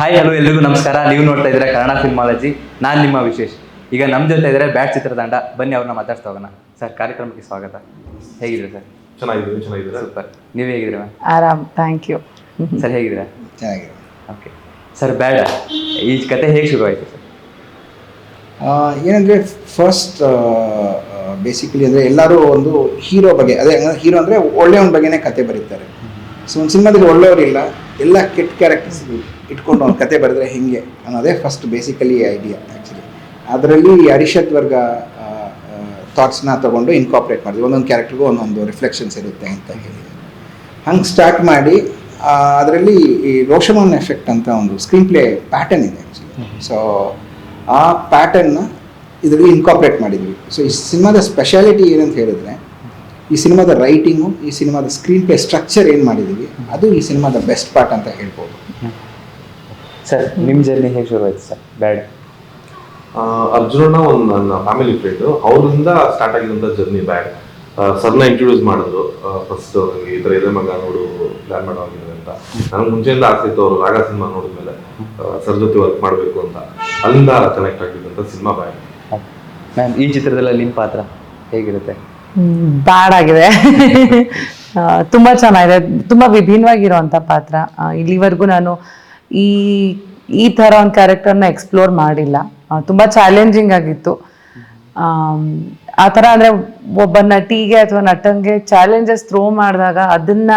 Hi hello ಎಲ್ರಿಗೂ ನಮಸ್ಕಾರ. ನೀವು ನೋಡ್ತಾ ಇದ್ದೀರಾ ಕನ್ನಡ ಫಿಲ್ಮಾಲಜಿ ನಾನು ನಿಮ್ಮ ವಿಶೇಷ್. ಈಗ ನಮ್ಮ ಜೊತೆ ಇದ್ದಾರೆ ಬ್ಯಾಟ್ ಚಿತ್ರತಂಡ. ಬನ್ನಿ ಅವ್ರನ್ನ ಮಾತಾಡ್ತಾ ಹೋಗೋಣ. ಸರ್ ಕಾರ್ಯಕ್ರಮಕ್ಕೆ ಸ್ವಾಗತ. ಹೇಗಿದ್ರೆ ಸರ್? ಚೆನ್ನಾಗಿದ್ದೀವಿ ಚೆನ್ನಾಗಿದ್ದೀರಾ? ಸೂಪರ್. ನೀವು ಹೇಗಿದ್ದೀರಾ ಆರಾಮ್ ಥ್ಯಾಂಕ್ ಯು ಸರ್ ಹೇಗಿದ್ದೀರಾ? ಚೆನ್ನಾಗಿದೆ ಓಕೆ. ಸರ್ ಬೇಡ. ಈ ಕತೆ ಹೇಗೆ ಶುರುವಾಯಿತು ಸರ್? ಏನಂದ್ರೆ ಫಸ್ಟ್ ಬೇಸಿಕಲಿ ಅಂದರೆ ಎಲ್ಲರೂ ಒಂದು ಹೀರೋ ಬಗ್ಗೆ ಅದೇ ಹೀರೋ ಅಂದರೆ ಒಳ್ಳೆಯವನ ಬಗ್ಗೆನೇ ಕತೆ ಬರೀತಾರೆ. ಸೊ ಒಂದು ಸಿನಿಮಾದಲ್ಲಿ ಒಳ್ಳೆಯವರಿಲ್ಲ. ಎಲ್ಲ ಕೆಟ್ಟ ಕ್ಯಾರೆಕ್ಟರ್ಸ್ ಇಟ್ಕೊಂಡು ಒಂದು ಕತೆ ಬರೆದ್ರೆ ಹೇಗೆ ಅನ್ನೋದೇ ಫಸ್ಟ್ ಬೇಸಿಕಲಿ ಐಡಿಯಾ ಆ್ಯಕ್ಚುಲಿ ಅದರಲ್ಲಿ ಅರಿಷತ್ ವರ್ಗ ಥಾಟ್ಸ್ನ ತೊಗೊಂಡು ಇನ್ಕಾಪ್ರೇಟ್ ಮಾಡಿದ್ವಿ. ಒಂದೊಂದು ಕ್ಯಾರೆಕ್ಟರ್ಗೂ ಒಂದೊಂದು ರಿಫ್ಲೆಕ್ಷನ್ಸ್ ಇರುತ್ತೆ ಅಂತ ಹೇಳಿ ಹಂಗೆ ಸ್ಟಾರ್ಟ್ ಮಾಡಿ ಅದರಲ್ಲಿ ಈ ರೋಷಮನ್ ಎಫೆಕ್ಟ್ ಅಂತ ಒಂದು ಸ್ಕ್ರೀನ್ ಪ್ಲೇ ಪ್ಯಾಟರ್ನ್ ಇದೆ ಆ್ಯಕ್ಚುಲಿ ಸೊ ಆ ಪ್ಯಾಟರ್ನ್ನ ಇದರಲ್ಲಿ ಇನ್ಕಾಪ್ರೇಟ್ ಮಾಡಿದ್ವಿ. ಸೊ ಈ ಸಿನಿಮಾದ ಸ್ಪೆಷಾಲಿಟಿ ಏನಂತ ಹೇಳಿದ್ರೆ ಈ ಸಿನಿಮಾದ ರೈಟಿಂಗು ಈ ಸಿನಿಮಾದ ಸ್ಕ್ರೀನ್ ಪ್ಲೇ ಸ್ಟ್ರಕ್ಚರ್ ಏನು ಮಾಡಿದ್ದೀವಿ ಅದು ಈ ಸಿನಿಮಾದ ಬೆಸ್ಟ್ ಪಾರ್ಟ್ ಅಂತ ಹೇಳ್ಬೋದು. ಸರ್ ನಿಮ್ಮ ಜರ್ನಿ ಹೇಗೆ ಶುರುವಾಯಿತು ಸರ್? ಬ್ಯಾಡ್ ಅರ್ಜುನ ಒಂದು ನನ್ನ ಫ್ಯಾಮಿಲಿ ಫ್ರೆಂಡು ಅವರಿಂದ ಸ್ಟಾರ್ಟ್ ಆಗಿದಂಥ ಜರ್ನಿ ಬ್ಯಾಡ್ ಸರ್ನ ಇಂಟ್ರೊಡ್ಯೂಸ್ ಮಾಡಿದ್ರು. ಫಸ್ಟ್ ಈ ಥರ ಇದೆ ಮಗ ನೋಡು ಪ್ಲ್ಯಾನ್ ಮಾಡೋಗಿದೆ ಅಂತ. ನನಗೆ ಮುಂಚೆಯಿಂದ ಆಸೆ ಇತ್ತು ಅವರು ರಾಗ ಸಿನಿಮಾ ನೋಡಿದ್ಮೇಲೆ. ಸರ್ ಜೊತೆ ವರ್ಕ್ ಮಾಡಬೇಕು ಅಂತ. ಅಲ್ಲಿಂದ ಕನೆಕ್ಟ್ ಆಗಿದ್ದಂಥ ಸಿನಿಮಾ ಬ್ಯಾಡ್ ಮ್ಯಾಮ್ ಈ ಚಿತ್ರದಲ್ಲಿ ನಿಮ್ಮ ಪಾತ್ರ ಹೇಗಿರುತ್ತೆ? ಬ್ಯಾಡ್ ಆಗಿದೆ ತುಂಬಾ ಚೆನ್ನಾಗಿದೆ. ತುಂಬಾ ವಿಭಿನ್ನವಾಗಿರುವಂತ ಪಾತ್ರ. ಇಲ್ಲಿವರೆಗೂ ನಾನು ಈ ಈ ಥರ ಒಂದು ಕ್ಯಾರೆಕ್ಟರ್ನ ಎಕ್ಸ್ಪ್ಲೋರ್ ಮಾಡಿಲ್ಲ. ತುಂಬ ಚಾಲೆಂಜಿಂಗ್ ಆಗಿತ್ತು. ಆ ಥರ ಅಂದರೆ ಒಬ್ಬ ನಟಿಗೆ ಅಥವಾ ನಟಂಗೆ ಚಾಲೆಂಜಸ್ ಥ್ರೋ ಮಾಡಿದಾಗ ಅದನ್ನ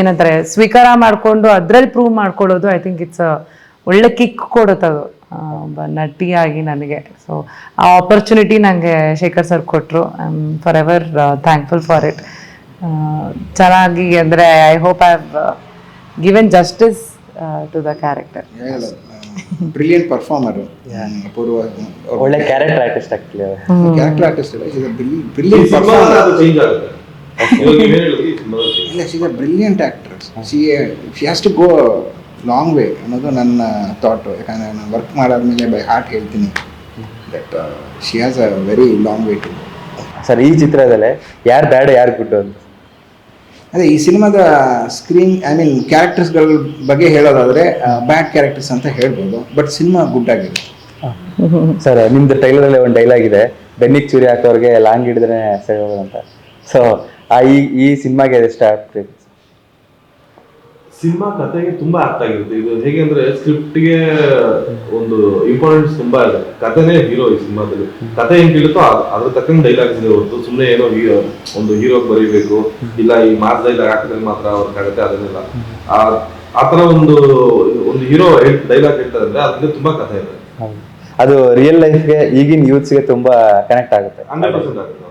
ಏನಂತಾರೆ, ಸ್ವೀಕಾರ ಮಾಡಿಕೊಂಡು ಅದ್ರಲ್ಲಿ ಪ್ರೂವ್ ಮಾಡ್ಕೊಳ್ಳೋದು ಐ ಥಿಂಕ್ ಇಟ್ಸ್ ಒಳ್ಳೆ ಕಿಕ್ ಕೊಡುತ್ತದು ಒಬ್ಬ ನಟಿಯಾಗಿ ನನಗೆ. ಸೊ ಆ ಆಪರ್ಚುನಿಟಿ ನನಗೆ ಶೇಖರ್ ಸರ್ ಕೊಟ್ಟರು I am forever thankful for it ಚೆನ್ನಾಗಿ ಅಂದರೆ I hope I have given justice to the character brilliant performer ಪೂರ್ವ ಒಳ್ಳೆ ಕ್ಯಾರೆಕ್ಟರ್ ಆರ್ಟಿಸ್ಟ್ ಆಗ್ತಿಲ್ಲ. ಕ್ಯಾರೆಕ್ಟರ್ ಆರ್ಟಿಸ್ಟ್ ಇಲ್ಲ ಇದು ಈ ಬ್ರಿಲಿಯಂಟ್ ಪರ್ಫಾರ್ಮರ್ ಅದು ಚೇಂಜ್ ಆಗುತ್ತೆ. ಇಲ್ಲ she is a brilliant actress see she has to go long way ಅನ್ನೋದು ನನ್ನ ಥಾಟು ಯಾಕಂದರೆ ನಾನು ವರ್ಕ್ ಮಾಡಾದ್ಮೇಲೆ ಬೈ ಹಾರ್ಟ್ ಹೇಳ್ತೀನಿ that she has a very long way to sir ಈ ಚಿತ್ರದಲ್ಲಿ ಯಾರು ಬ್ಯಾಡ ಯಾರು ಗುಡ್ ಅಂತ? ಅದೇ ಈ ಸಿನಿಮಾದ ಸ್ಕ್ರೀನ್ ಐ ಮೀನ್ ಕ್ಯಾರೆಕ್ಟರ್ಸ್ಗಳ ಬಗ್ಗೆ ಹೇಳೋದಾದರೆ ಬ್ಯಾಡ್ ಕ್ಯಾರೆಕ್ಟರ್ಸ್ ಅಂತ ಹೇಳ್ಬೋದು ಬಟ್ ಸಿನಿಮಾ ಗುಡ್ ಆಗಿದೆ. ಸರ್ ನಿಮ್ದು ಟೈಲರಲ್ಲಿ ಒಂದು ಡೈಲಾಗ್ ಇದೆ ಬೆನ್ನಿಗೆ ಚೂರಿ ಹಾಕೋರಿಗೆ ಲಾಂಗ್ ಹಿಡಿದ್ರೆ ಸರಿ ಹೋಗೋದು ಅಂತ. ಸೊ ಆ ಈ ಈ ಸಿನಿಮಾಗೆ ಎಷ್ಟು ಆಗ್ತದೆ ಸಿನಿಮಾ ಕತೆಗೆ ತುಂಬಾ ಅರ್ಥ ಆಗಿರುತ್ತೆ. ಇದು ಹೇಗೆ ಅಂದ್ರೆ ಸ್ಕ್ರಿಪ್ಟ್ಗೆ ಒಂದು ಇಂಪಾರ್ಟೆನ್ಸ್ ತುಂಬಾ ಇದೆ. ಕಥೆನೇ ಹೀರೋ ಈ ಸಿನಿಮಾದಲ್ಲಿ. ಕತೆ ಹೆಂಗ್ ಕೇಳುತ್ತೋ ಅದ್- ಅದ್ರ ತಕ್ಕಂಗೆ ಡೈಲಾಗ್ಸ್ ಇದೆ ಹೊರತು. ಸುಮ್ಮನೆ ಏನೋ ಹೀರೋ ಒಂದು ಹೀರೋ ಬರೀಬೇಕು. ಇಲ್ಲ ಈ ಮಾಸ್ ಡೈಲಾಗ್ ಹಾಕಿದ್ರೆ ಮಾತ್ರ ಅವ್ರಿಗಾಗತ್ತೆ ಅದನ್ನೆಲ್ಲ. ಆ ಆ ತರ ಒಂದು ಒಂದು ಹೀರೋ ಡೈಲಾಗ್ ಹೇಳ್ತಾರೆ ಅಂದ್ರೆ ಅದ್ರಲ್ಲಿ ತುಂಬಾ ಕಥೆ ಇದೆ. ಅದು ರಿಯಲ್ ಲೈಫ್ಗೆ ಈಗಿನ ಯೂತ್ಸ್ಗೆ ತುಂಬಾ ಕನೆಕ್ಟ್ ಆಗುತ್ತೆ. ಹಂಡ್ರೆಡ್ ಪರ್ಸೆಂಟ್ ಆಗುತ್ತೆ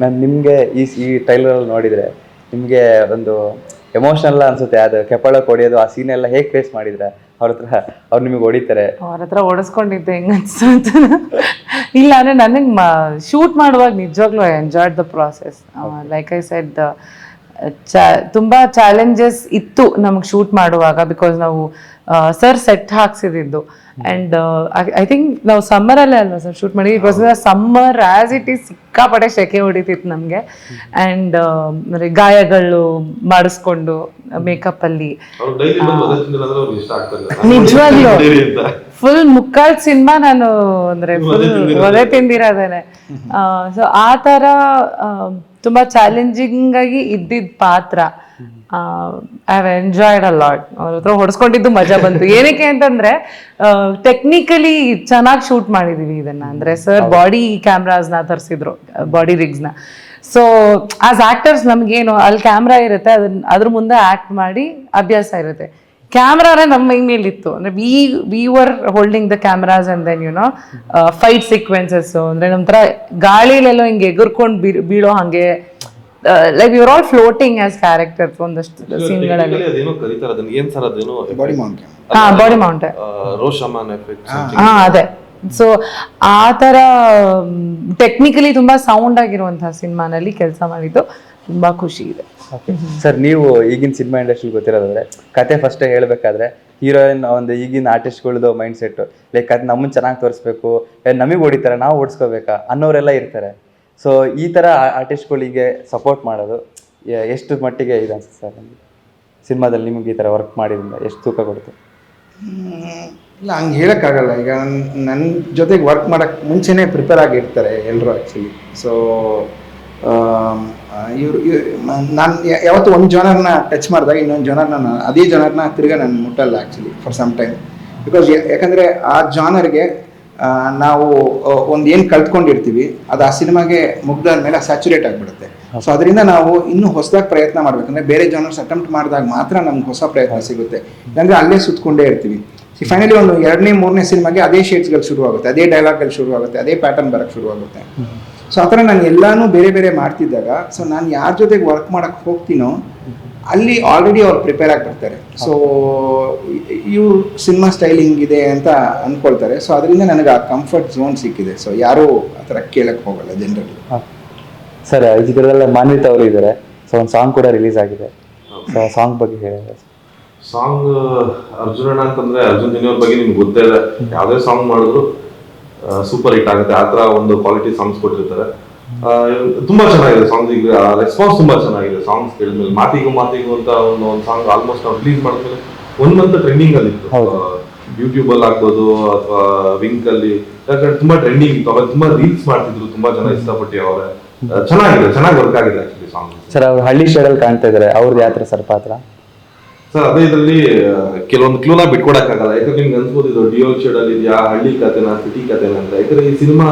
ನಾನು ನಿಮಗೆ ಈ ಈ ಟ್ರೈಲರ್ ನೋಡಿದ್ರೆ ನಿಮಗೆ ಒಂದು ಎಮೋಷನಲ್ ಅನ್ಸುತ್ತೆ ಅದು ಕೆಪ್ಪಳಕ್ಕೆ ಹೊಡೆಯೋದು ಆ ಸೀನ್ ಎಲ್ಲ ಹೇಗೆ ಫೇಸ್ ಮಾಡಿದ್ರೆ? ಅವ್ರ ಹತ್ರ ಅವ್ರು ನಿಮಗೆ ಹೊಡಿತಾರೆ. ಅವ್ರ ಹತ್ರ ಓಡಿಸ್ಕೊಂಡಿದ್ದೆ ಹೆಂಗ ಅನ್ಸುತ್ತ? ಇಲ್ಲ ಅಂದ್ರೆ ನನಗೆ ಶೂಟ್ ಮಾಡುವಾಗ ನಿಜವಾಗ್ಲೂ I enjoyed the process like I said ತುಂಬಾ ಚಾಲೆಂಜಸ್ ಇತ್ತು ನಮಗೆ ಶೂಟ್ ಮಾಡುವಾಗ ಬಿಕಾಸ್ ನಾವು ಸರ್ ಸೆಟ್ ಹಾಕ್ಸಿದ್ದು ಅಂಡ್ ಐ ಥಿಂಕ್ ನಾವು ಸಮ್ಮರಲ್ಲೇ ಅಲ್ವಾ ಸರ್ ಶೂಟ್ ಮಾಡಿ it was summer as it is ಸಿಕ್ಕಾಪಟ್ಟೆ ಸೆಕೆ ಹೊಡಿತಿತ್ತು ನಮಗೆ. ಅಂಡ್ ಗಾಯಗಳು ಮಾಡಿಸ್ಕೊಂಡು ಮೇಕಪ್ ಅಲ್ಲಿ. ನಿಜವಾಗ್ಲು. ಫುಲ್ ಮುಕ್ಕಾಲ್ ಸಿನಿಮಾ ನಾನು ಅಂದ್ರೆ ಫುಲ್ ಒದೆ ತಿಂದಿರೋದೇನೆ. ಸೊ ಆ ತರ ತುಂಬಾ ಚಾಲೆಂಜಿಂಗ್ ಆಗಿ ಇದ್ದಿದ್ ಪಾತ್ರ. I have enjoyed a lot ಅವ್ರ ಹತ್ರ ಹೊಡೆಸ್ಕೊಂಡಿದ್ದು ಮಜಾ ಬಂತು. ಏನಕ್ಕೆ ಅಂತಂದ್ರೆ ಟೆಕ್ನಿಕಲಿ ಚೆನ್ನಾಗಿ ಶೂಟ್ ಮಾಡಿದೀವಿ ಇದನ್ನ. ಅಂದ್ರೆ ಸರ್ ಬಾಡಿ ಕ್ಯಾಮ್ರಾಸ್ನ ತರಿಸಿದ್ರು ಬಾಡಿ ರಿಗ್ಸ್ನ ಸೊ ಆಸ್ ಆಕ್ಟರ್ಸ್ ನಮ್ಗೇನು ಅಲ್ಲಿ ಕ್ಯಾಮ್ರಾ ಇರುತ್ತೆ ಅದನ್ನ ಅದ್ರ ಮುಂದೆ ಆಕ್ಟ್ ಮಾಡಿ ಅಭ್ಯಾಸ ಇರುತ್ತೆ. ಕ್ಯಾಮ್ರಾನೇ ನಮ್ಮ ಮೈ ಮೇಲೆ ಇತ್ತು ಅಂದ್ರೆ we we were holding the cameras and then you know fight sequences ಅಂದ್ರೆ ನಮ್ಮ ಥರ ಗಾಳಿಲೆಲ್ಲೋ ಹಿಂಗೆ ಎಗುರ್ಕೊಂಡು ಬೀಳೋ ಹಾಗೆ like you're all floating as characters ಒಂದಷ್ಟು ಸೀನ್ಗಳಲ್ಲಿ Technically ಅದೇನೋ ಕರೀತಾರೆ ಅದನ್ನ ಏನ್ ಸರ್ ಅದೇನೋ ಬಾಡಿ ಮೌಂಟ್ ಹಾ ಬಾಡಿ ಮೌಂಟ್ ರೋಶಮನ್ ಎಫೆಕ್ಟ್ ಹಾ. ಅದೇ. ಸೊ ಆ ಥರ ಟೆಕ್ನಿಕಲಿ ತುಂಬಾ ಸೌಂಡ್ ಆಗಿರುವಂತಹ ಸಿನಿಮಾನಲ್ಲಿ ಕೆಲಸ ಮಾಡಿದ್ದು ತುಂಬಾ ಖುಷಿ ಇದೆ. ಸರ್ ನೀವು ಈಗಿನ ಸಿನಿಮಾ ಇಂಡಸ್ಟ್ರಿ ಗೊತ್ತಿರೋದಾದ್ರೆ ಕತೆ ಫಸ್ಟ್ ಹೇಳಬೇಕಾದ್ರೆ ಹೀರೋಯಿನ್ ಒಂದು ಈಗಿನ ಆರ್ಟಿಸ್ಟ್ಗಳದ್ದು ಮೈಂಡ್ ಸೆಟ್ ಲೈಕ್ ಅದು ನಮ್ಮನ್ನ ಚೆನ್ನಾಗಿ ತೋರಿಸ್ಬೇಕು ನಮಗೆ ಹೊಡಿತಾರೆ ನಾವು ಓಡಿಸ್ಕೋಬೇಕಾ ಅನ್ನೋರೆಲ್ಲ ಇರ್ತಾರೆ. ಸೊ ಈ ಥರ ಆರ್ಟಿಸ್ಟ್ಗಳಿಗೆ ಸಪೋರ್ಟ್ ಮಾಡೋದು ಎಷ್ಟು ಮಟ್ಟಿಗೆ ಇದೆ ಅನ್ಸುತ್ತೆ ಸರ್ ನಿಮಗೆ? ಸಿನಿಮಾದಲ್ಲಿ ನಿಮಗೆ ಈ ಥರ ವರ್ಕ್ ಮಾಡಿದ್ರಿಂದ ಎಷ್ಟು ತೂಕ ಕೊಡುತ್ತೆ? ಇಲ್ಲ, ಹಂಗೆ ಹೇಳೋಕ್ಕಾಗಲ್ಲ. ಈಗ ನನ್ನ ಜೊತೆಗೆ ವರ್ಕ್ ಮಾಡೋಕ್ಕೆ ಮುಂಚೆನೇ ಪ್ರಿಪೇರ್ ಆಗಿರ್ತಾರೆ ಎಲ್ಲರೂ ಆ್ಯಕ್ಚುಲಿ ಸೊ ಇವರು ನಾನು ಯಾವತ್ತು ಒಂದು ಜನರನ್ನ ಟಚ್ ಮಾಡಿದಾಗ ಇನ್ನೊಂದು ಜನರನ್ನ ನಾನು ಅದೇ ಜನರನ್ನ ತಿರ್ಗಾ ನಾನು ಮುಟ್ಟಲ್ಲ actually for some time because ಯಾಕಂದರೆ ಆ ಜಾನರ್ಗೆ ನಾವು ಒಂದು ಏನು ಕಲ್ತ್ಕೊಂಡಿರ್ತೀವಿ ಅದು ಆ ಸಿನಿಮಾಗೆ ಮುಗ್ದಾದ್ಮೇಲೆ ಸ್ಯಾಚುರೇಟ್ ಆಗಿಬಿಡುತ್ತೆ. ಸೊ ಅದರಿಂದ ನಾವು ಇನ್ನೂ ಹೊಸದಾಗಿ ಪ್ರಯತ್ನ ಮಾಡ್ಬೇಕಂದ್ರೆ ಬೇರೆ ಜಾನರ್ಸ್ ಅಟೆಂಪ್ಟ್ ಮಾಡಿದಾಗ ಮಾತ್ರ ನಮ್ಗೆ ಹೊಸ ಪ್ರಯತ್ನ ಸಿಗುತ್ತೆ. ಇಲ್ಲಾಂದ್ರೆ ಅಲ್ಲೇ ಸುತ್ತಕೊಂಡೇ ಇರ್ತೀವಿ. ಫೈನಲಿ ಒಂದು ಎರಡನೇ ಮೂರನೇ ಸಿನಿಮಾಗೆ ಅದೇ ಶೇಡ್ಸ್ಗಳು ಶುರುವಾಗುತ್ತೆ ಅದೇ ಡೈಲಾಗ್ಗಳು ಶುರುವಾಗುತ್ತೆ ಅದೇ ಪ್ಯಾಟರ್ನ್ ಬರೋಕ್ಕೆ ಶುರುವಾಗುತ್ತೆ. ಸೊ ಆ ಥರ ನಾನು ಎಲ್ಲಾನು ಬೇರೆ ಬೇರೆ ಮಾಡ್ತಿದ್ದಾಗ ಸೊ ನಾನು ಯಾರ ಜೊತೆಗೆ ವರ್ಕ್ ಮಾಡೋಕ್ಕೆ ಹೋಗ್ತೀನೋ ಅಲ್ಲಿ ಆಲ್ರೆಡಿ ಅವ್ರು ಪ್ರಿಪೇರ್ ಆಗಿಬಿಡ್ತಾರೆ ಸೊ ಇವ್ರು ಸಿನಿಮಾ ಸ್ಟೈಲಿಂಗ್ ಇದೆ ಅಂತ ಅಂದ್ಕೊಳ್ತಾರೆ ಸೊ ಅದರಿಂದ ನನಗೆ ಆ ಕಂಫರ್ಟ್ ಝೋನ್ ಸಿಕ್ಕಿದೆ. ಸೊ ಯಾರೂ ಆ ಥರ ಕೇಳಕ್ಕೆ ಹೋಗಲ್ಲ ಜನರಲ್ಲಿ. ಸರ್ ಈ ಚಿತ್ರದಲ್ಲ ಮಾನ್ವಿತ ಅವರು ಇದ್ದಾರೆ. ಸೊ ಒಂದು ಸಾಂಗ್ ಕೂಡ ರಿಲೀಸ್ ಆಗಿದೆ. ಸೊ ಸಾಂಗ್ ಬಗ್ಗೆ ಹೇಳಿದ್ರೆ ಸಾಂಗ್ ಅರ್ಜುನಣ್ಣ ಅಂತಂದ್ರೆ ಅರ್ಜುನ್ ಜಿನಿಯವ್ರ ಅವ್ರ ಬಗ್ಗೆ ನಿಮ್ಗೆ ಗೊತ್ತೇ ಇದೆ. ಯಾವುದೇ ಸಾಂಗ್ ಮಾಡಿದ್ರು ಸೂಪರ್ ಹಿಟ್ ಆಗುತ್ತೆ. ಆ ಥರ ಒಂದು ಕ್ವಾಲಿಟಿ ಸಾಂಗ್ಸ್ ಕೊಟ್ಟಿರ್ತಾರೆ. ತುಂಬಾ ಚೆನ್ನಾಗಿದೆ ಸಾಂಗ್ ಈಗ ರೆಸ್ಪಾನ್ಸ್ ತುಂಬಾ ಚೆನ್ನಾಗಿದೆ ಸಾಂಗ್ಸ್ ಕೇಳಿದ್ಮೇಲೆ ಮಾತಿಗೂ ಮಾತಿಗೂ ಅಂತ ಒಂದು ಒಂದು ಸಾಂಗ್ ಆಲ್ಮೋಸ್ಟ್ ನಾವು ರಿಲೀಸ್ ಮಾಡಿದ್ಮೇಲೆ ಒನ್ ಮಂತ್ ಟ್ರೆಂಡಿಂಗ್ ಅಲ್ಲಿ ಇತ್ತು. ಯೂಟ್ಯೂಬ್ ಅಲ್ಲಿ ಆಗ್ಬೋದು ಅಥವಾ ವಿಂಕ್ ಅಲ್ಲಿ ಯಾಕಂದ್ರೆ ತುಂಬಾ ಟ್ರೆಂಡಿಂಗ್ ಇತ್ತು. ಅವಾಗ ತುಂಬಾ ರೀಲ್ಸ್ ಮಾಡ್ತಿದ್ರು ತುಂಬಾ ಜನ ಇಷ್ಟಪಟ್ಟು ಅವರ. ಚೆನ್ನಾಗಿದೆ ಚೆನ್ನಾಗಿ ವರ್ಕ್ ಆಗಿದೆ ಆಕ್ಚುಲಿ ಸಾಂಗ್ ಸರ್ ಅವ್ರು ಹಳ್ಳಿ ಶೇಡಲ್ಲಿ ಕಾಣ್ತಾ ಇದಾರೆ. ಅವ್ರದ್ದು ಯಾವ ಥರ ಸರ್ ಪಾತ್ರ? ಸರ್ ಅದೇ ಇದರಲ್ಲಿ ಕೆಲವೊಂದು ಕ್ಲೂನ ಬಿಟ್ಕೊಡಕ್ಕಾಗಲ್ಲ. ಯಾಕಂದ್ರೆ ನಿಮ್ಗೆ ಅನ್ಸ್ಬೋದು ಇದು ಡಿಯೋಲ್ ಶೇಡ್ ಅಲ್ಲಿ ಇದೆಯಾ ಹಳ್ಳಿ ಕಥೆನಾ ಸಿಟಿ ಕಥೆನಾ ಅಂತ. ಯಾಕಂದ್ರೆ ಈ ಸಿನಿಮಾ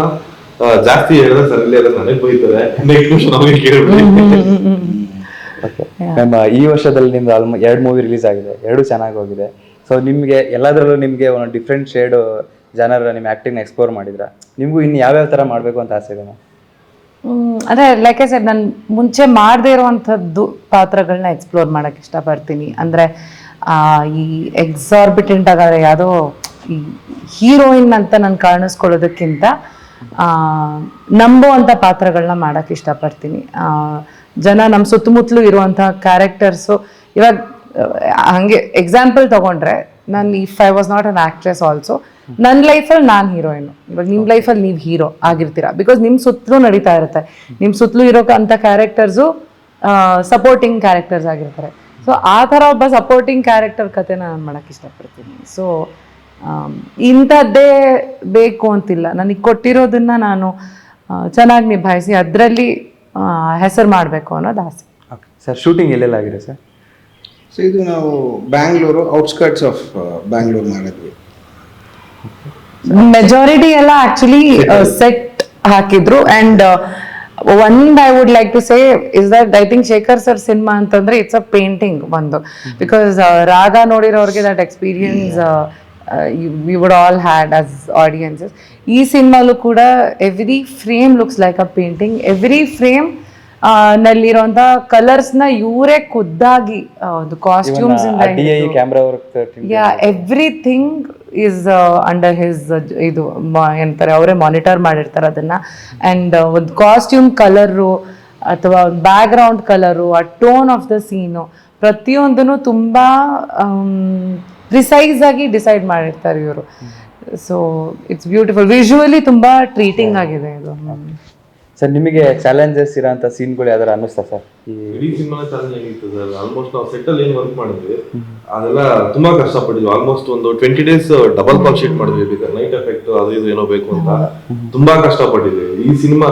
ಜಾಸ್ತಿ ಹೇಳಿದ್ರೆ ಸರ್ ಇಲ್ಲಿ ನನಗೆ ಬೈತಾರೆ. ನೆಕ್ಸ್ಟ್ ಕ್ವಶನ್ ಅವ್ರಿಗೆ ಕೇಳ್ಬಿಡಿ. ಓಕೆ ಮ್ಯಾಮ್ ಈ ವರ್ಷದಲ್ಲಿ ನಿಮ್ದು ಆಲ್ಮೋ ಎರಡು ಮೂವಿ ರಿಲೀಸ್ ಆಗಿದೆ. ಎರಡು ಚೆನ್ನಾಗಿ ಹೋಗಿದೆ. ಸೊ ನಿಮಗೆ ಎಲ್ಲದರಲ್ಲೂ ನಿಮಗೆ ಒಂದು ಡಿಫ್ರೆಂಟ್ ಶೇಡ್ ಜನರ ನಿಮ್ಮ ಆ್ಯಕ್ಟಿಂಗ್ನ ಎಕ್ಸ್ಪ್ಲೋರ್ ಮಾಡಿದ್ರೆ? ನಿಮಗೂ ಇನ್ನು ಯಾವ್ಯಾವ ಥರ ಮಾಡಬೇಕು ಅಂತ ಆಸೆ ಇದೆ ಮ್ಯಾಮ್? ಹ್ಮ್, ಅದೇ ಲೈಕ್ ಸರ್ ನಾನು ಮುಂಚೆ ಮಾಡದೇ ಇರುವಂಥದ್ದು ಪಾತ್ರಗಳನ್ನ ಎಕ್ಸ್ಪ್ಲೋರ್ ಮಾಡೋಕ್ಕೆ ಇಷ್ಟಪಡ್ತೀನಿ. ಅಂದರೆ ಈ ಎಕ್ಸಾರ್ಬಿಟೆಂಟ್ ಆಗಾದ್ರೆ ಯಾವುದೋ ಈ ಹೀರೋಯಿನ್ ಅಂತ ನಾನು ಕಾಣಿಸ್ಕೊಳ್ಳೋದಕ್ಕಿಂತ ನಂಬುವಂಥ ಪಾತ್ರಗಳನ್ನ ಮಾಡೋಕ್ಕೆ ಇಷ್ಟಪಡ್ತೀನಿ. ಜನ ನಮ್ಮ ಸುತ್ತಮುತ್ತಲೂ ಇರುವಂಥ ಕ್ಯಾರೆಕ್ಟರ್ಸು ಇವಾಗ ಹಂಗೆ ಎಕ್ಸಾಂಪಲ್ ತಗೊಂಡ್ರೆ ನಾನು if I was not an actress also ನನ್ನ ಲೈಫಲ್ಲಿ ನಾನು ಹೀರೋಯಿನು ಇವಾಗ ನಿಮ್ಮ ಲೈಫಲ್ಲಿ ನೀವು ಹೀರೋ ಆಗಿರ್ತೀರಾ? ಬಿಕಾಸ್ ನಿಮ್ಮ ಸುತ್ತಲೂ ನಡೀತಾ ಇರುತ್ತೆ. ನಿಮ್ಮ ಸುತ್ತಲೂ ಇರೋ ಅಂಥ ಕ್ಯಾರೆಕ್ಟರ್ಸು ಸಪೋರ್ಟಿಂಗ್ ಕ್ಯಾರೆಕ್ಟರ್ಸ್ ಆಗಿರ್ತಾರೆ. ಸೊ ಆ ಥರ ಒಬ್ಬ ಸಪೋರ್ಟಿಂಗ್ ಕ್ಯಾರೆಕ್ಟರ್ ಕತೆ ನಾನು ಮಾಡೋಕ್ಕೆ ಇಷ್ಟಪಡ್ತೀನಿ. ಸೊ ಇಂಥದ್ದೇ ಬೇಕು ಅಂತಿಲ್ಲ. ನನಗೆ ಕೊಟ್ಟಿರೋದನ್ನ ನಾನು ಚೆನ್ನಾಗಿ ನಿಭಾಯಿಸಿ ಅದರಲ್ಲಿ ಹೆಸರು ಮಾಡಬೇಕು ಅನ್ನೋದು ಆಸೆ. ಓಕೆ ಸರ್ ಶೂಟಿಂಗ್ ಎಲ್ಲೆಲ್ಲ ಆಗಿದೆ ಸರ್ ಸೊ ಇದು ನಾವು ಬ್ಯಾಂಗ್ಳೂರು ಔಟ್ಸ್ಕರ್ಟ್ಸ್ ಆಫ್ ಬ್ಯಾಂಗ್ಳೂರು ಮಾಡಿದ್ವಿ. ಮೆಜಾರಿಟಿ ಎಲ್ಲ ಆಕ್ಚುಲಿ ಸೆಟ್ ಹಾಕಿದ್ರು ಅಂಡ್ ಒಂದ್ I would like to say is that I think Shekhar sir cinema ಅಂತಂದ್ರೆ ಇಟ್ಸ್ ಅ ಪೇಂಟಿಂಗ್ ಒಂದು. ಬಿಕಾಸ್ ರಾಗ ನೋಡಿರೋರಿಗೆ that experience we would all had as audiences ಈ సినిమాలో ಕೂಡ every frame looks like a painting every frame ನಲ್ಲಿರೋಂಥ ಕಲರ್ಸ್ನ ಇವರೇ ಖುದ್ದಾಗಿ ಒಂದು costumes yeah everything is under his ಇದು ಏನಂತಾರೆ ಅವರೇ ಮಾನಿಟರ್ ಮಾಡಿರ್ತಾರೆ ಅದನ್ನ. ಅಂಡ್ ಒಂದು ಕಾಸ್ಟ್ಯೂಮ್ ಕಲರು ಅಥವಾ ಬ್ಯಾಕ್ ಗ್ರೌಂಡ್ ಕಲರು ಆ ಟೋನ್ ಆಫ್ ದ ಸೀನು ಪ್ರತಿಯೊಂದನ್ನು ತುಂಬಾ ಪ್ರಿಸೈಸ್ ಆಗಿ ಡಿಸೈಡ್ ಮಾಡಿರ್ತಾರೆ ಇವರು. ಸೊ ಇಟ್ಸ್ ಬ್ಯೂಟಿಫುಲ್ ವಿಜುವಲಿ ತುಂಬಾ ಟ್ರೀಟಿಂಗ್ ಆಗಿದೆ ಇದು. ಸರ್ ನಿಮಗೆ ಚಾಲೆಂಜಸ್ ಇರೋಂಥ ಸೀನ್ಗಳು ಯಾವ್ದಾರು ಅನ್ನಿಸ್ತಾ ಸರ್ ಈ ಇಡೀ ಸಿನಿಮಾ ಚಾಲೆಂಜ್ ಆಗಿತ್ತು ಸರ್ ಆಲ್ಮೋಸ್ಟ್ ನಾವು ಸೆಟ್ ಅಲ್ಲಿ ಏನ್ ವರ್ಕ್ ಮಾಡಿದ್ವಿ ಅದೆಲ್ಲ ತುಂಬಾ ಕಷ್ಟಪಟ್ಟಿದ್ವಿ. ಆಲ್ಮೋಸ್ಟ್ ಒಂದು twenty days double call sheet ಮಾಡಿದ್ವಿ ಬೇಕಾದ್ರೆ ನೈಟ್ ಎಫೆಕ್ಟ್ ಅದು ಇದು ಏನೋ ಬೇಕು ಅಂತ. ತುಂಬಾ ಕಷ್ಟಪಟ್ಟಿದ್ವಿ. ಈ ಸಿನಿಮಾ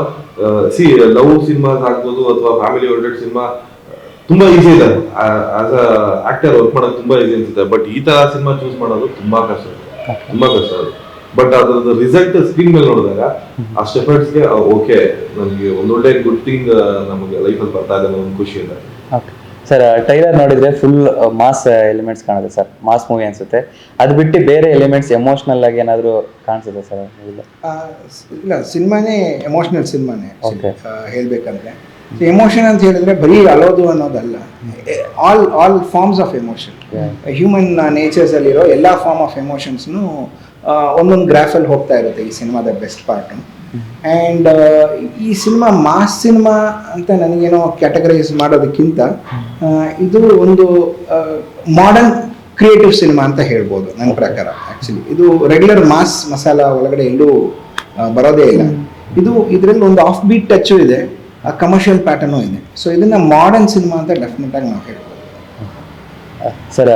ಸಿ ಲವ್ ಸಿನಿಮಾಸ್ ಆಗ್ಬೋದು ಅಥವಾ ಫ್ಯಾಮಿಲಿ ಓರಿಯೆಂಟೆಡ್ ಸಿನಿಮಾ ತುಂಬಾ ಈಸಿ ಇದೆ. ಆಸ್ ಅ ಆಕ್ಟರ್ ವರ್ಕ್ ಮಾಡೋದು ತುಂಬಾ ಈಸಿ ಅನ್ಸುತ್ತೆ. ಬಟ್ ಈ ತರ ಸಿನಿಮಾ ಚೂಸ್ ಮಾಡೋದು ತುಂಬಾ ಕಷ್ಟ. ತುಂಬಾ ಕಷ್ಟ ಅದು. ಬಟ್ ಅದ್ರದ್ದು ರಿಸಲ್ಟ್ ಸ್ಕ್ರೀನ್ ಮೇಲೆ ನೋಡಿದಾಗ ಅಷ್ಟು ಎಫರ್ಟ್ಸ್ಗೆ ಓಕೆ ನಮಗೆ ಒಂದೊಳ್ಳೆ ಗುಡ್ ಥಿಂಗ್ ನಮಗೆ ಲೈಫಲ್ಲಿ ಬರ್ತಾ ಇದೆ ಒಂದು ಖುಷಿ ಇದೆ ಓಕೆ ಸರ್ ಟೈಲರ್ ನೋಡಿದ್ರೆ ಫುಲ್ ಮಾಸ್ ಎಲಿಮೆಂಟ್ಸ್ ಕಾಣುತ್ತೆ ಸರ್ ಮಾಸ್ ಮೂವಿ ಅನ್ಸುತ್ತೆ. ಅದು ಬಿಟ್ಟು ಬೇರೆ ಎಲಿಮೆಂಟ್ಸ್ ಎಮೋಷನಲ್ ಆಗಿ ಏನಾದರೂ ಕಾಣಿಸುತ್ತೆ ಸರ್ ಇಲ್ಲ ಆ, ಇಲ್ಲ ಸಿನಿಮಾನೇ ಎಮೋಷನಲ್ ಸಿನಿಮಾನೇ. ಹೇಳ್ಬೇಕಂದ್ರೆ. ಎಮೋಷನ್ ಅಂತ ಹೇಳಿದ್ರೆ ಬರೀ ಅಳೋದು ಅನ್ನೋದಲ್ಲ. All all forms of emotion human ನೇಚರ್ಸಲ್ಲಿರೋ ಎಲ್ಲ ಫಾರ್ಮ್ ಆಫ್ ಎಮೋಷನ್ಸ್ನು ಒಂದೊಂದು ಗ್ರಾಫಲ್ಲಿ ಹೋಗ್ತಾ ಇರುತ್ತೆ ಈ ಸಿನಿಮಾದ ಬೆಸ್ಟ್ ಪಾರ್ಟ್ ಆ್ಯಂಡ್ ಈ ಸಿನಿಮಾ ಮಾಸ್ ಸಿನಿಮಾ ಅಂತ ನನಗೇನೋ ಕ್ಯಾಟಗರೈಸ್ ಮಾಡೋದಕ್ಕಿಂತ ಇದು ಒಂದು ಮಾಡರ್ನ್ ಕ್ರಿಯೇಟಿವ್ ಸಿನಿಮಾ ಅಂತ ಹೇಳ್ಬೋದು ನನ್ನ ಪ್ರಕಾರ ಆ್ಯಕ್ಚುಲಿ ಇದು ರೆಗ್ಯುಲರ್ ಮಾಸ್ ಮಸಾಲ ಒಳಗಡೆ ಎಲ್ಲೂ ಬರೋದೇ ಇಲ್ಲ. ಇದು ಇದರಲ್ಲಿ ಒಂದು ಆಫ್ ಬೀಟ್ ಟಚ್ಚು ಇದೆ. ಕಮರ್ಷಿಯಲ್ ಪ್ಯಾಟರ್ನು ಇದೆ. ಸೊ ಇದನ್ನ ಮಾಡರ್ನ್ ಸಿನಿಮಾ ಅಂತ ಡೆಫಿನೆಟ್ ಆಗಿ ನಾವು ಹೇಳ್ಬೋದು. ಸರ್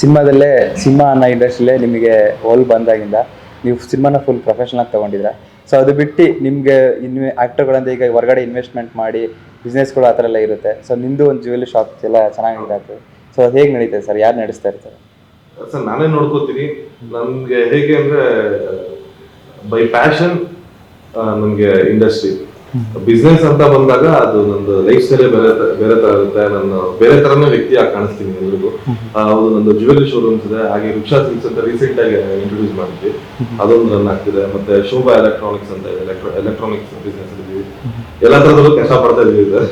ಸಿನಿಮಾದಲ್ಲೇ ಸಿನಿಮಾ ಅನ್ನೋ ಇಂಡಸ್ಟ್ರಿಲೇ ನಿಮಗೆ ಓಲ್ ಬಂದಾಗಿಂದ ನೀವು ಸಿನಿಮಾನ ಫುಲ್ ಪ್ರೊಫೆಷನಲ್ ತಗೊಂಡಿದ್ರ ಸೊ ಅದು ಬಿಟ್ಟು ನಿಮಗೆ ಇನ್ವೆ ಆ್ಯಕ್ಟರ್ಗಳಿಂದ ಈಗ ಹೊರಗಡೆ ಇನ್ವೆಸ್ಟ್ಮೆಂಟ್ ಮಾಡಿ ಬಿಸ್ನೆಸ್ಗಳು ಆ ಥರ ಎಲ್ಲ ಇರುತ್ತೆ. ಸೊ ನಿಮ್ಮದು ಒಂದು ಜ್ಯುವೆಲ್ಲರಿ ಶಾಪ್ ಎಲ್ಲ ಚೆನ್ನಾಗಿರುತ್ತೆ ಸೊ ಅದು ಹೇಗೆ ನಡೀತದೆ ಸರ್? ಯಾರು ನಡೆಸ್ತಾ ಇರ್ತಾರೆ? ಸರ್ ನಾನೇ ನೋಡ್ಕೋತೀನಿ. ನನಗೆ ಹೇಗೆ ಅಂದರೆ ಬೈ ಪ್ಯಾಷನ್ ನನಗೆ ಇಂಡಸ್ಟ್ರಿ ಬಿಸ್ನೆಸ್ ಅಂತ ಬಂದಾಗ ಅದು ನಂದು ಲೈಫ್ ಸ್ಟೈಲೇ ಬೇರೆ ಬೇರೆ ತರ ಇರುತ್ತೆ ನಾನು ಬೇರೆ ತರನೇ ವ್ಯಕ್ತಿ ಆಗಿ ಕಾಣಿಸ್ತೀನಿ ಎಲ್ರಿಗೂ. ಹೌದು, ನಂದು ಜ್ಯುವೆಲ್ಲರಿ ಶೋರೂಮ್ಸ್ ಇದೆ. ಹಾಗೆ ರಿಕ್ಷಾ ಸಿಲ್ಕ್ಸ್ ಅಂತ ರೀಸೆಂಟ್ ಆಗಿ ಇಂಟ್ರೊಡ್ಯೂಸ್ ಮಾಡಿದ್ವಿ. ಅದೊಂದು ರನ್ ಆಗ್ತಿದೆ. ಮತ್ತೆ ಶೋಭಾ ಎಲೆಕ್ಟ್ರಾನಿಕ್ಸ್ ಅಂತ ಇದೆ. ಎಲೆಕ್ಟ್ರಾನಿಕ್ಸ್ ಬಿಸ್ನೆಸ್ ಇದ್ದೀವಿ ಎಲ್ಲ ತರದಲ್ಲೂ ಕಷ್ಟ ಪಡ್ತಾ ಇದೀವಿ ಸರ್.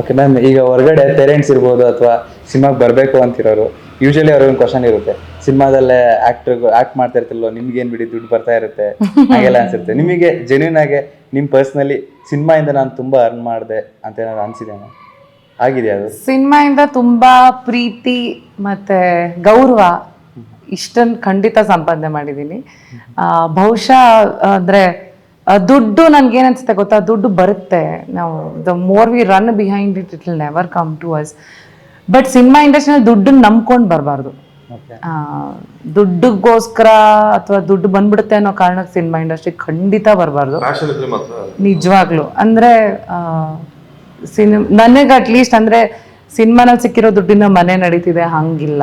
ಓಕೆ ಮ್ಯಾಮ್ ಈಗ ಹೊರಗಡೆ ಪೇರೆಂಟ್ಸ್ ಇರ್ಬೋದು ಅಥವಾ ಸಿನಿಮಾಗೆ ಬರಬೇಕು ಅಂತಿರೋರು ಯೂಶಲಿ ಅವ್ರಿಗೊಂದು ಕ್ವಶನ್ ಇರುತ್ತೆ. ಸಿನಿಮಾದಲ್ಲೇ ಆಕ್ಟರ್ ಆಕ್ಟ್ ಮಾಡ್ತಾ ಇರ್ತಿಲ್ವೋ, ನಿಮ್ಗೇನು ಬಿಡಿ ದುಡ್ಡು ಬರ್ತಾ ಇರುತ್ತೆ? ಹಾಗೆಲ್ಲ ಅನ್ಸುತ್ತೆ. ನಿಮಗೆ ಜೆನ್ಯೂನ್ ಆಗಿ ನಿಮ್ಮ ಪರ್ಸ್ನಲಿ ಸಿನಿಮಾಯಿಂದ ನಾನು ತುಂಬಾ ಅರ್ನ್ ಮಾಡಿದೆ ಅಂತ ಏನಾದ್ರು ಅನ್ಸಿದ್ದೇನೆ ಆಗಿದೆಯಾ ಅದು? ಸಿನಿಮಾಯಿಂದ ತುಂಬಾ ಪ್ರೀತಿ ಮತ್ತೆ ಗೌರವ ಇಷ್ಟನ್ ಖಂಡಿತ ಸಂಪಾದನೆ ಮಾಡಿದ್ದೀನಿ. ಬಹುಶಃ, ಅಂದ್ರೆ ದುಡ್ಡು ನನ್ಗೆ ಅನ್ಸುತ್ತೆ ಗೊತ್ತಾ? ದುಡ್ಡು ಬರುತ್ತೆ. ನಾವು the more we run behind it it will never come to us but cinema ಇಂಡಸ್ಟ್ರಿನಲ್ಲಿ ದುಡ್ಡನ್ನ ನಂಬ್ಕೊಂಡು ಬರಬಾರ್ದು. ದುಡ್ಡಿಗೋಸ್ಕರ ಅಥವಾ ದುಡ್ಡು ಬಂದ್ಬಿಡುತ್ತೆ ಅನ್ನೋ ಕಾರಣಕ್ಕೆ ಸಿನಿಮಾ ಇಂಡಸ್ಟ್ರಿ ಖಂಡಿತ ಬರಬಾರ್ದು. ನಿಜವಾಗ್ಲು. ಅಂದ್ರೆ ಸಿನಿಮಾ ನನಗೆ ಅಟ್ಲೀಸ್ಟ್ ಅಂದ್ರೆ ಸಿನಿಮಾನಲ್ಲಿ ಸಿಕ್ಕಿರೋ ದುಡ್ಡಿನ ಮನೆ ನಡೀತಿದೆ ಹಂಗಿಲ್ಲ.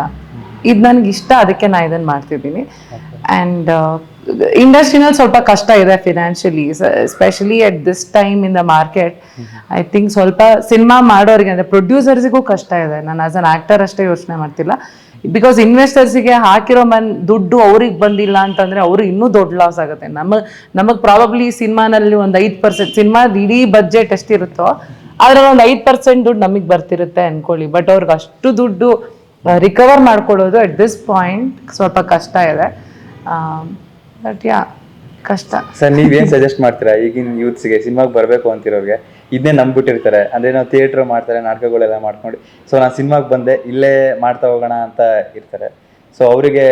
ಇದು ನನಗೆ ಇಷ್ಟ ಅದಕ್ಕೆ ನಾ ಇದನ್ನ ಮಾಡ್ತಿದ್ದೀನಿ. ಆ್ಯಂಡ್ ಇಂಡಸ್ಟ್ರಿನಲ್ಲಿ ಸ್ವಲ್ಪ ಕಷ್ಟ ಇದೆ financially especially at this time in the market I think ಸ್ವಲ್ಪ ಸಿನಿಮಾ ಮಾಡೋರಿಗೆ ಅಂದ್ರೆ ಪ್ರೊಡ್ಯೂಸರ್ಸಿಗೂ ಕಷ್ಟ ಇದೆ. ನಾನು ಆಸ್ ಅನ್ ಆಕ್ಟರ್ ಅಷ್ಟೇ ಯೋಚನೆ ಮಾಡ್ತಿಲ್ಲ. ಬಿಕಾಸ್ ಇನ್ವೆಸ್ಟರ್ಸಿಗೆ ಹಾಕಿರೋ ಮನ್ ದುಡ್ಡು ಅವ್ರಿಗೆ ಬಂದಿಲ್ಲ ಅಂತಂದ್ರೆ ಅವ್ರಿಗೆ ಇನ್ನೂ ದೊಡ್ಡ ಲಾಸ್ ಆಗುತ್ತೆ. ನಮಗೆ ನಮಗೆ ಪ್ರಾಬಬ್ಲಿ ಸಿನಿಮಾನಲ್ಲಿ ಒಂದು ಐದು ಪರ್ಸೆಂಟ್ ಸಿನಿಮಾ ಇಡೀ ಬಜೆಟ್ ಎಷ್ಟಿರುತ್ತೋ ಅದರಲ್ಲಿ ಒಂದು ಐದು ಪರ್ಸೆಂಟ್ ದುಡ್ಡು ನಮಗೆ ಬರ್ತಿರುತ್ತೆ ಅನ್ಕೊಳ್ಳಿ. ಬಟ್ ಅವ್ರಿಗೆ ಅಷ್ಟು ದುಡ್ಡು ರಿಕವರ್ ಮಾಡ್ಕೊಳ್ಳೋದು ಅಟ್ ದಿಸ್ ಪಾಯಿಂಟ್ ಸ್ವಲ್ಪ ಕಷ್ಟ ಇದೆ. ಬಟ್ ಯಾ ಕಷ್ಟ. ಸರ್ ನೀವೇನು ಸಜೆಸ್ಟ್ ಮಾಡ್ತೀರಾ? ಈಗಿನ ಯೂತ್ಸ್ಗೆ ಸಿನಿಮಾಗೆ ಬರಬೇಕು ಅಂತಿರೋರಿಗೆ. ಇದನ್ನೇ ನಂಬ್ಬಿಟ್ಟಿರ್ತಾರೆ. ಅಂದ್ರೆ ನಾವು ಥಿಯೇಟರ್ ಮಾಡ್ತಾರೆ ನಾಟಕಗಳೆಲ್ಲ ಮಾಡ್ಕೊಂಡು. ಸೊ ನಾನು ಸಿನಿಮಾಗೆ ಬಂದೆ ಇಲ್ಲೇ ಮಾಡ್ತಾ ಹೋಗೋಣ ಅಂತ ಇರ್ತಾರೆ. ಸೊ ಅವರಿಗೆ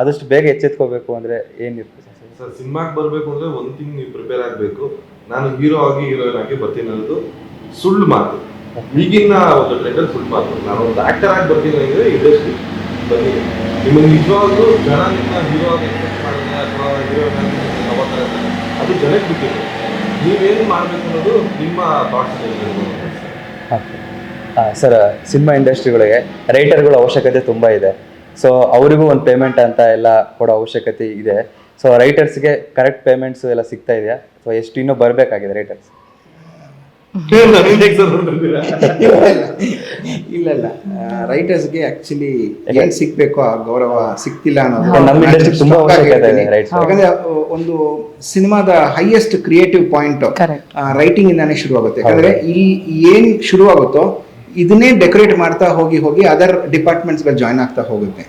ಆದಷ್ಟು ಬೇಗ ಎಚ್ಚೆತ್ಕೋಬೇಕು ಅಂದ್ರೆ ಏನಿರ್ತದೆ ಸರ್? ಸರ್ ಸಿನಿಮಾಗೆ ಬರಬೇಕು ಅಂದ್ರೆ ಒಂದು ತಿಂಗ್ ನೀವು ಪ್ರಿಪೇರ್ ಆಗಬೇಕು. ನಾನು ಹೀರೋ ಆಗಿ ಹೀರೋಯಿನ್ ಆಗಿ ಬರ್ತೀನಿ ಅನ್ನೋದು ಸುಳ್ಳು ಮಾತು. ಈಗಿನ ಒಂದು ಟ್ರೆಂಡಲ್ಲಿ ಸುಳ್ಳು ಮಾತು. ನಾನು ಒಂದು ಆಕ್ಟರ್ ಆಗಿ ಬರ್ತೀನಿ ಅಂದ್ರೆ ಇಂಡಸ್ಟ್ರಿ ಬನ್ನಿ. ನಿಮಗೆ ನಿಜವಾಗ್ಲೂ ಜನ ನಿಮ್ಮ ಹೀರೋ ಆಗಿ ಎಕ್ಸೆಪ್ಟ್ ಮಾಡಿದ್ರೆ ಅಥವಾ ಹೀರೋಯಿನ್ ಆಗಿ ತಗೋತಾರೆ ಅಂದ್ರೆ ಅದು ಜನಕ್ಕೆ ಬಿಟ್ಟಿದೆ. ನೀವೇನು ಮಾಡಬೇಕು ಅನ್ನೋದು ನಿಮ್ಮ ಥಾಟ್ಸ್ ಸರ್, ಸಿನಿಮಾ ಇಂಡಸ್ಟ್ರಿಗಳಿಗೆ ರೈಟರ್ಗಳ ಅವಶ್ಯಕತೆ ತುಂಬ ಇದೆ. ಸೊ ಅವರಿಗೂ ಒಂದು ಪೇಮೆಂಟ್ ಅಂತ ಎಲ್ಲ ಕೊಡೋ ಅವಶ್ಯಕತೆ ಇದೆ. ಸೊ ರೈಟರ್ಸ್ಗೆ ಕರೆಕ್ಟ್ ಪೇಮೆಂಟ್ಸ್ ಎಲ್ಲ ಸಿಗ್ತಾ ಇದೆಯಾ? ಅಥವಾ ಎಷ್ಟು ಇನ್ನೂ ಬರಬೇಕಾಗಿದೆ ರೈಟರ್ಸ್? ಇಲ್ಲ ಇಲ್ಲ. ರೈಟರ್ಸ್ಗೆ ಆಕ್ಚುಲಿ ಏನ್ ಸಿಗ್ಬೇಕು ಆ ಗೌರವ ಸಿಕ್ತಿಲ್ಲ ಅನ್ನೋದು. ಯಾಕಂದ್ರೆ ಒಂದು ಸಿನಿಮಾದ ಹೈಯೆಸ್ಟ್ ಕ್ರಿಯೇಟಿವ್ ಪಾಯಿಂಟ್. ರೈಟಿಂಗ್ ಇಂದಾನೆ ಶುರುವಾಗುತ್ತೆ. ಯಾಕಂದ್ರೆ ಈ ಏನ್ ಶುರುವಾಗುತ್ತೋ ಇದನ್ನೇ ಡೆಕೋರೇಟ್ ಮಾಡ್ತಾ ಹೋಗಿ ಹೋಗಿ ಅದರ್ ಡಿಪಾರ್ಟ್ಮೆಂಟ್ಸ್ಗಳು ಜಾಯ್ನ್ ಆಗ್ತಾ ಹೋಗುತ್ತೆ.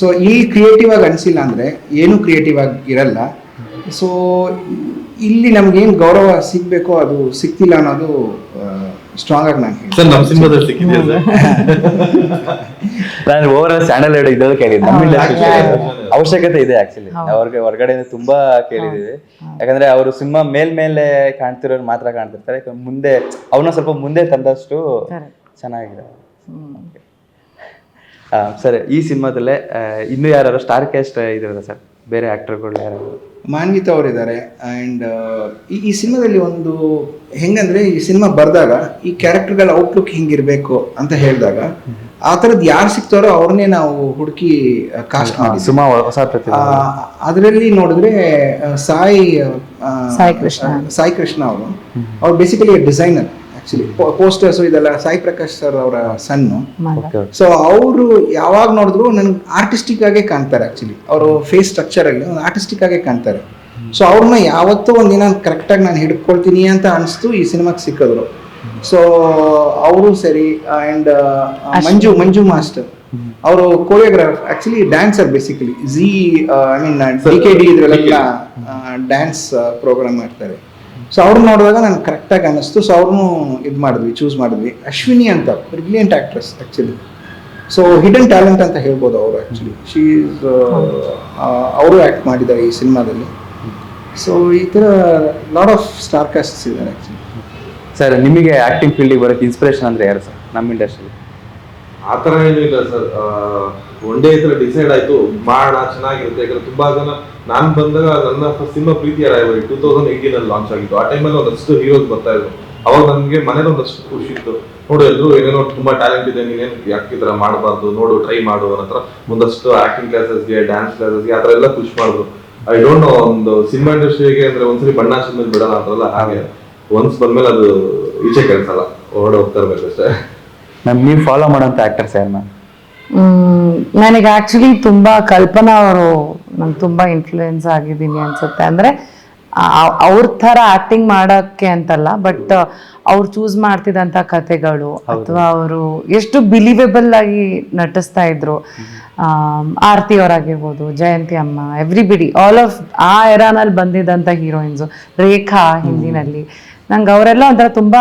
ಸೊ ಇಲ್ಲಿ ಕ್ರಿಯೇಟಿವ್ ಆಗಿ ಅನ್ಸಿಲ್ಲ ಅಂದ್ರೆ ಏನು ಕ್ರಿಯೇಟಿವ್ ಆಗಿ ಇರಲ್ಲ. ಸೊ ಇಲ್ಲಿ ನಮ್ಗೆ ಏನ್ ಗೌರವ ಸಿಗ್ಬೇಕೋ ಅದು ಸಿಕ್ತಿಲ್ಲ ಅನ್ನೋದು ಸ್ಟ್ರಾಂಗ್ ಆಗಿ ನಾನು ಹೇಳ್ತೀನಿ ಸರ್ ನಮ್ಮ ಸಿನಿಮಾದಲ್ಲಿ ಸಿಕ್ಕಿದೆ ಸರ್? ನಾನು ಓವರ್ ಆಲ್ ಚಾನಲ್ ಎರಡು ಇದ್ದದ್ದು ಕೇಳಿದ್ದೆ. ಅವಶ್ಯಕತೆ ಇದೆ ಆಕ್ಚುಲಿ ಅವ್ರಿಗೆ ಹೊರಗಡೆಯಿಂದ ತುಂಬಾ ಕೇಳಿದೀವಿ ಯಾಕಂದ್ರೆ ಅವರು ಸಿನಿಮಾ ಮೇಲ್ಮೇಲೆ ಕಾಣ್ತಿರೋರು ಮಾತ್ರ ಕಾಣ್ತಿರ್ತಾರೆ. ಮುಂದೆ ಅವನ್ನ ಸ್ವಲ್ಪ ಮುಂದೆ ತಂದಷ್ಟು ಚೆನ್ನಾಗಿದೆ. ಸರ್ ಈ ಸಿನಿಮಾದಲ್ಲೇ ಇನ್ನು ಇನ್ನೂ ಯಾರು ಸ್ಟಾರ್ ಕ್ಯಾಸ್ಟ್ ಇದಾರೆ ಸರ್? ಬೇರೆ ಆ್ಯಕ್ಟರ್ಗಳು ಯಾರು? ಮಾನ್ವಿತ ಅವರಿದ್ದಾರೆ. ಆ್ಯಂಡ್ ಈ ಈ ಸಿನಿಮಾದಲ್ಲಿ ಒಂದು ಹೆಂಗಂದ್ರೆ ಈ ಸಿನಿಮಾ ಬರೆದಾಗ ಈ ಕ್ಯಾರೆಕ್ಟರ್ಗಳ ಔಟ್ಲುಕ್ ಹೆಂಗಿರಬೇಕು ಅಂತ ಹೇಳಿದಾಗ ಆ ಥರದ್ದು ಯಾರು ಸಿಗ್ತಾರೋ ಅವ್ರನ್ನೇ ನಾವು ಹುಡುಕಿ ಕಾಸ್ಟ್ ಮಾಡಿ ಸುಮಾ ಹೊಸ ಪ್ರತಿಭೆ. ಅದರಲ್ಲಿ ನೋಡಿದ್ರೆ ಸಾಯಿ ಸಾಯಿ ಕೃಷ್ಣ. ಸಾಯಿ ಕೃಷ್ಣ ಅವರು. ಅವ್ರು ಬೇಸಿಕಲಿ ಡಿಸೈನರ್ ಆಕ್ಚುಲಿ ಪೋಸ್ಟರ್ಸ್ ಇದೆಲ್ಲ ಸಾಯಿ ಪ್ರಕಾಶ್ ಸರ್ ಅವರ ಸನ್ನು. ಓಕೆ ಸೊ ಅವರು ಯಾವಾಗ ನೋಡಿದ್ರು ನನ್ಗೆ ಆರ್ಟಿಸ್ಟಿಕ್ ಆಗಿ ಕಾಣ್ತಾರೆ ಆಕ್ಚುಲಿ ಅವರು ಫೇಸ್ ಸ್ಟ್ರಕ್ಚರ್ ಅಲ್ಲಿ ಆರ್ಟಿಸ್ಟಿಕ್ ಆಗಿ ಕಾಣ್ತಾರೆ. ಸೊ ಅವ್ರನ್ನ ಯಾವತ್ತೋ ಒಂದಿನ ಕರೆಕ್ಟಾಗಿ ನಾನು ಹಿಡ್ಕೊಳ್ತೀನಿ ಅಂತ ಅನಿಸ್ತು ಈ ಸಿನಿಮಾಗೆ ಸಿಕ್ಕಿದ್ರು. ಸೊ ಅವರು ಸರಿ ಆ್ಯಂಡ್ ಮಂಜು ಮಂಜು ಮಾಸ್ಟರ್ ಅವರು choreograph actually dancer basically Zee I mean D K D ಇದ್ರಲ್ಲೆಲ್ಲ dance program ಮಾಡ್ತಾರೆ. ಸೊ ಅವ್ರನ್ನ ನೋಡಿದಾಗ ನಾನು ಕರೆಕ್ಟಾಗಿ ಅನ್ನಿಸ್ತು ಸೊ ಅವ್ರನ್ನೂ ಇದು ಮಾಡಿದ್ವಿ ಚೂಸ್ ಮಾಡಿದ್ವಿ. ಅಶ್ವಿನಿ ಅಂತ brilliant actress actually so hidden talent ಅಂತ ಹೇಳ್ಬೋದು ಅವರು ಆ್ಯಕ್ಚುಲಿ ಶೀಸ್ ಅವರು ಆ್ಯಕ್ಟ್ ಮಾಡಿದ್ದಾರೆ ಈ ಸಿನಿಮಾದಲ್ಲಿ. ಸೊ ಈ ಥರ ಲಾಟ್ ಆಫ್ ಸ್ಟಾರ್ ಕಾಸ್ಟ್ಸ್ ಇದ್ದಾರೆ ಆ್ಯಕ್ಚುಲಿ ಸರ್ ನಿಮಗೆ ಆ್ಯಕ್ಟಿಂಗ್ ಫೀಲ್ಡಿಗೆ ಬರೋಕ್ಕೆ ಇನ್ಸ್ಪಿರೇಷನ್ ಅಂದರೆ ಯಾರು ಸರ್? ನಮ್ಮ ಇಂಡಸ್ಟ್ರಿ ಆ ಥರ ಏನೂ ಇಲ್ಲ ಸರ್. ಒನ್ ಡೇ ಡಿಸೈಡ್ ಆಯ್ತು ಮಾಡೋಣ ಚೆನ್ನಾಗಿರುತ್ತೆ. ಯಾಕಂದ್ರೆ ತುಂಬಾ ಜನ, ನಾನು ಬಂದಾಗ ನನ್ನ ಸಿನಿಮಾ ಪ್ರೀತಿ ರಾಯಬಾರಿ ಟೂ ತೌಸಂಡ್ ಏಯ್ಟೀನಲ್ಲಿ ಲಾಂಚ್ ಆಗಿತ್ತು ಆ ಟೈಮಲ್ಲಿ ಒಂದಷ್ಟು ಹೀರೋಸ್ ಬರ್ತಾ ಇದ್ರು. ಅವಾಗ ನನಗೆ ಮನೇಲಿ ಒಂದಷ್ಟು ಖುಷಿ ಇತ್ತು. ನೋಡು ಎಲ್ಲರೂ ಏನೇನೋ ತುಂಬಾ ಟ್ಯಾಲೆಂಟ್ ಇದೆ ನೀನೇನು ಯಾಕೆ ಈ ಥರ ಮಾಡಬಾರ್ದು? ನೋಡು ಟ್ರೈ ಮಾಡು ಅನ್ನೋ ಹತ್ರ ಒಂದಷ್ಟು ಆ್ಯಕ್ಟಿಂಗ್ ಕ್ಲಾಸಸ್ಗೆ ಡ್ಯಾನ್ಸ್ ಕ್ಲಾಸಸ್ಗೆ ಆ ಥರ ಎಲ್ಲ ಖುಷಿ ಮಾಡಿದ್ರು. ಐ ಡೋಂಟ್ ನೋ ಒಂದು ಸಿನಿಮಾ ಇಂಡಸ್ಟ್ರಿಗೆ ಅಂದ್ರೆ ಒಂದ್ಸರಿ ಬಣ್ಣ ಮೇಲೆ ಬಿಡಲ್ಲ ಅಂತಾರಲ್ಲ, ಹಾಗೆ. ಒನ್ಸ್ ಬಂದ್ಮೇಲೆ ಅದು ಈಚೆ ಕೆಲ್ಸಲ್ಲ. ಹೊರಡೆ ಹೋಗ್ತಾ ಇರ್ಬೇಕು ಅಷ್ಟೇ. ನಮ್ ನೀವು ಫಾಲೋ ಮಾಡೋಂಥ ಆಕ್ಟರ್ಸ್ ಯಾರು ಮ್ಯಾಮ್ ನನಗೆ ಆಕ್ಚುಲಿ ತುಂಬ ಕಲ್ಪನಾ ಅವರು ನಂಗೆ ತುಂಬ ಇನ್ಫ್ಲೂಯೆನ್ಸ್ ಆಗಿದ್ದೀನಿ ಅನ್ಸುತ್ತೆ. ಅಂದ್ರೆ ಅವ್ರ ಥರ ಆಕ್ಟಿಂಗ್ ಮಾಡೋಕ್ಕೆ ಅಂತಲ್ಲ ಬಟ್ ಅವ್ರು ಚೂಸ್ ಮಾಡ್ತಿದ್ದಂಥ ಕತೆಗಳು ಅಥವಾ ಅವರು ಎಷ್ಟು ಬಿಲೀವೆಬಲ್ ಆಗಿ ನಟಿಸ್ತಾ ಇದ್ರು. ಆರ್ತಿ ಆರತಿ ಅವರಾಗಿರ್ಬೋದು ಜಯಂತಿ ಅಮ್ಮ ಎವ್ರಿಬಿಡಿ ಆಲ್ ಆಫ್ ಆ ಎರಾನಲ್ಲಿ ಬಂದಿದ್ದಂಥ ಹೀರೋಯಿನ್ಸು ರೇಖಾ ಹಿಂದಿನಲ್ಲಿ. ನಂಗೆ ಅವರೆಲ್ಲ ಒಂಥರ ತುಂಬ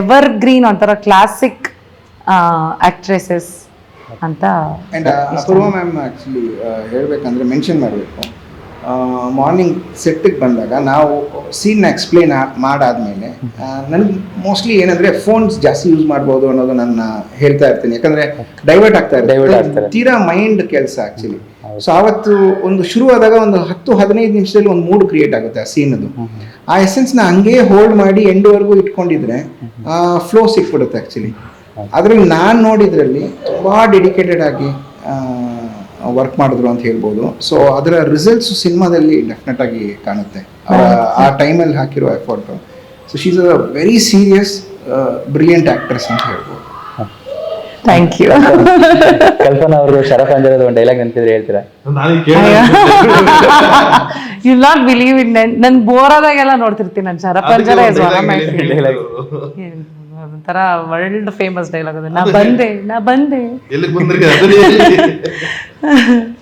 ಎವರ್ ಗ್ರೀನ್ ಒಂಥರ ಕ್ಲಾಸಿಕ್ ಆಕ್ಟ್ರೆಸಸ್ ಅಂತ ಅಂಡ್ ಅಪೂರ್ವ ಮ್ಯಾಮ್ ಆ್ಯಕ್ಚುಲಿ ಹೇಳಬೇಕಂದ್ರೆ ಮೆನ್ಷನ್ ಮಾಡಬೇಕು. ಮಾರ್ನಿಂಗ್ ಸೆಟ್ಟಿಗೆ ಬಂದಾಗ ನಾವು ಸೀನ್ನ ಎಕ್ಸ್ಪ್ಲೇನ್ ಮಾಡಾದ್ಮೇಲೆ ನನಗೆ ಮೋಸ್ಟ್ಲಿ ಏನಂದ್ರೆ ಫೋನ್ಸ್ ಜಾಸ್ತಿ ಯೂಸ್ ಮಾಡ್ಬೋದು ಅನ್ನೋದು ನನ್ನ ಹೇಳ್ತಾ ಇರ್ತೀನಿ. ಯಾಕಂದ್ರೆ ಡೈವರ್ಟ್ ಆಗ್ತಾ ಇರ್ತೀನಿ ಇರುತ್ತೆ. ತೀರಾ ಮೈಂಡ್ ಕೆಲಸ ಆಕ್ಚುಲಿ ಸೊ ಆವತ್ತು ಒಂದು ಶುರು ಆದಾಗ ಒಂದು ಹತ್ತು ಹದಿನೈದು ನಿಮಿಷದಲ್ಲಿ ಒಂದು ಮೂಡ್ ಕ್ರಿಯೇಟ್ ಆಗುತ್ತೆ ಆ ಸೀನದು ಆ ಎಸೆನ್ಸ್ನ ಹಂಗೆ ಹೋಲ್ಡ್ ಮಾಡಿ ಎಂಡ್ವರೆಗೂ ಇಟ್ಕೊಂಡಿದ್ರೆ ಫ್ಲೋ ಸಿಕ್ಬಿಡುತ್ತೆ ಆ್ಯಕ್ಚುಲಿ ಅದ್ರಲ್ಲಿ ನಾನು ನೋಡಿದ್ರಲ್ಲಿ ತುಂಬ ಡೆಡಿಕೇಟೆಡ್ ಆಗಿ ವರ್ಕ್ ಮಾಡಿದ್ರು ಅಂತ ಹೇಳ್ಬೋದು. ಸೊ ಅದರ ರಿಸಲ್ಟ್ಸ್ ಸಿನಿಮಾದಲ್ಲಿ ಡೆಫಿನೆಟ್ ಆಗಿ ಕಾಣುತ್ತೆ. ಆ ಟೈಮಲ್ಲಿ ಹಾಕಿರೋ effort so she's a very serious brilliant actress ಅಂತ ಹೇಳ್ಬೋದು. ಥ್ಯಾಂಕ್ ಯು ಕಲ್ಪನಾ ಅವರು ಶರಫ್ ಅಂಜರದ ಒಂದು ಡೈಲಾಗ್ ನೆನಪಿದ್ರೆ ಹೇಳ್ತೀರಾ? ಯು ನಾಟ್ ಬಿಲೀವ್ ಇನ್ ನನ್ ಬೋರ್ ಆದಾಗೆಲ್ಲ ನೋಡ್ತಿರ್ತೀನಿ ನಾನು. Sharapanjara is one of my ಒಂಥರ ವರ್ಲ್ಡ್ ಫೇಮಸ್ ಡೈಲಾಗ್ ಅದು. ನಾ ಬಂದೆ ನಾ ಬಂದೆ.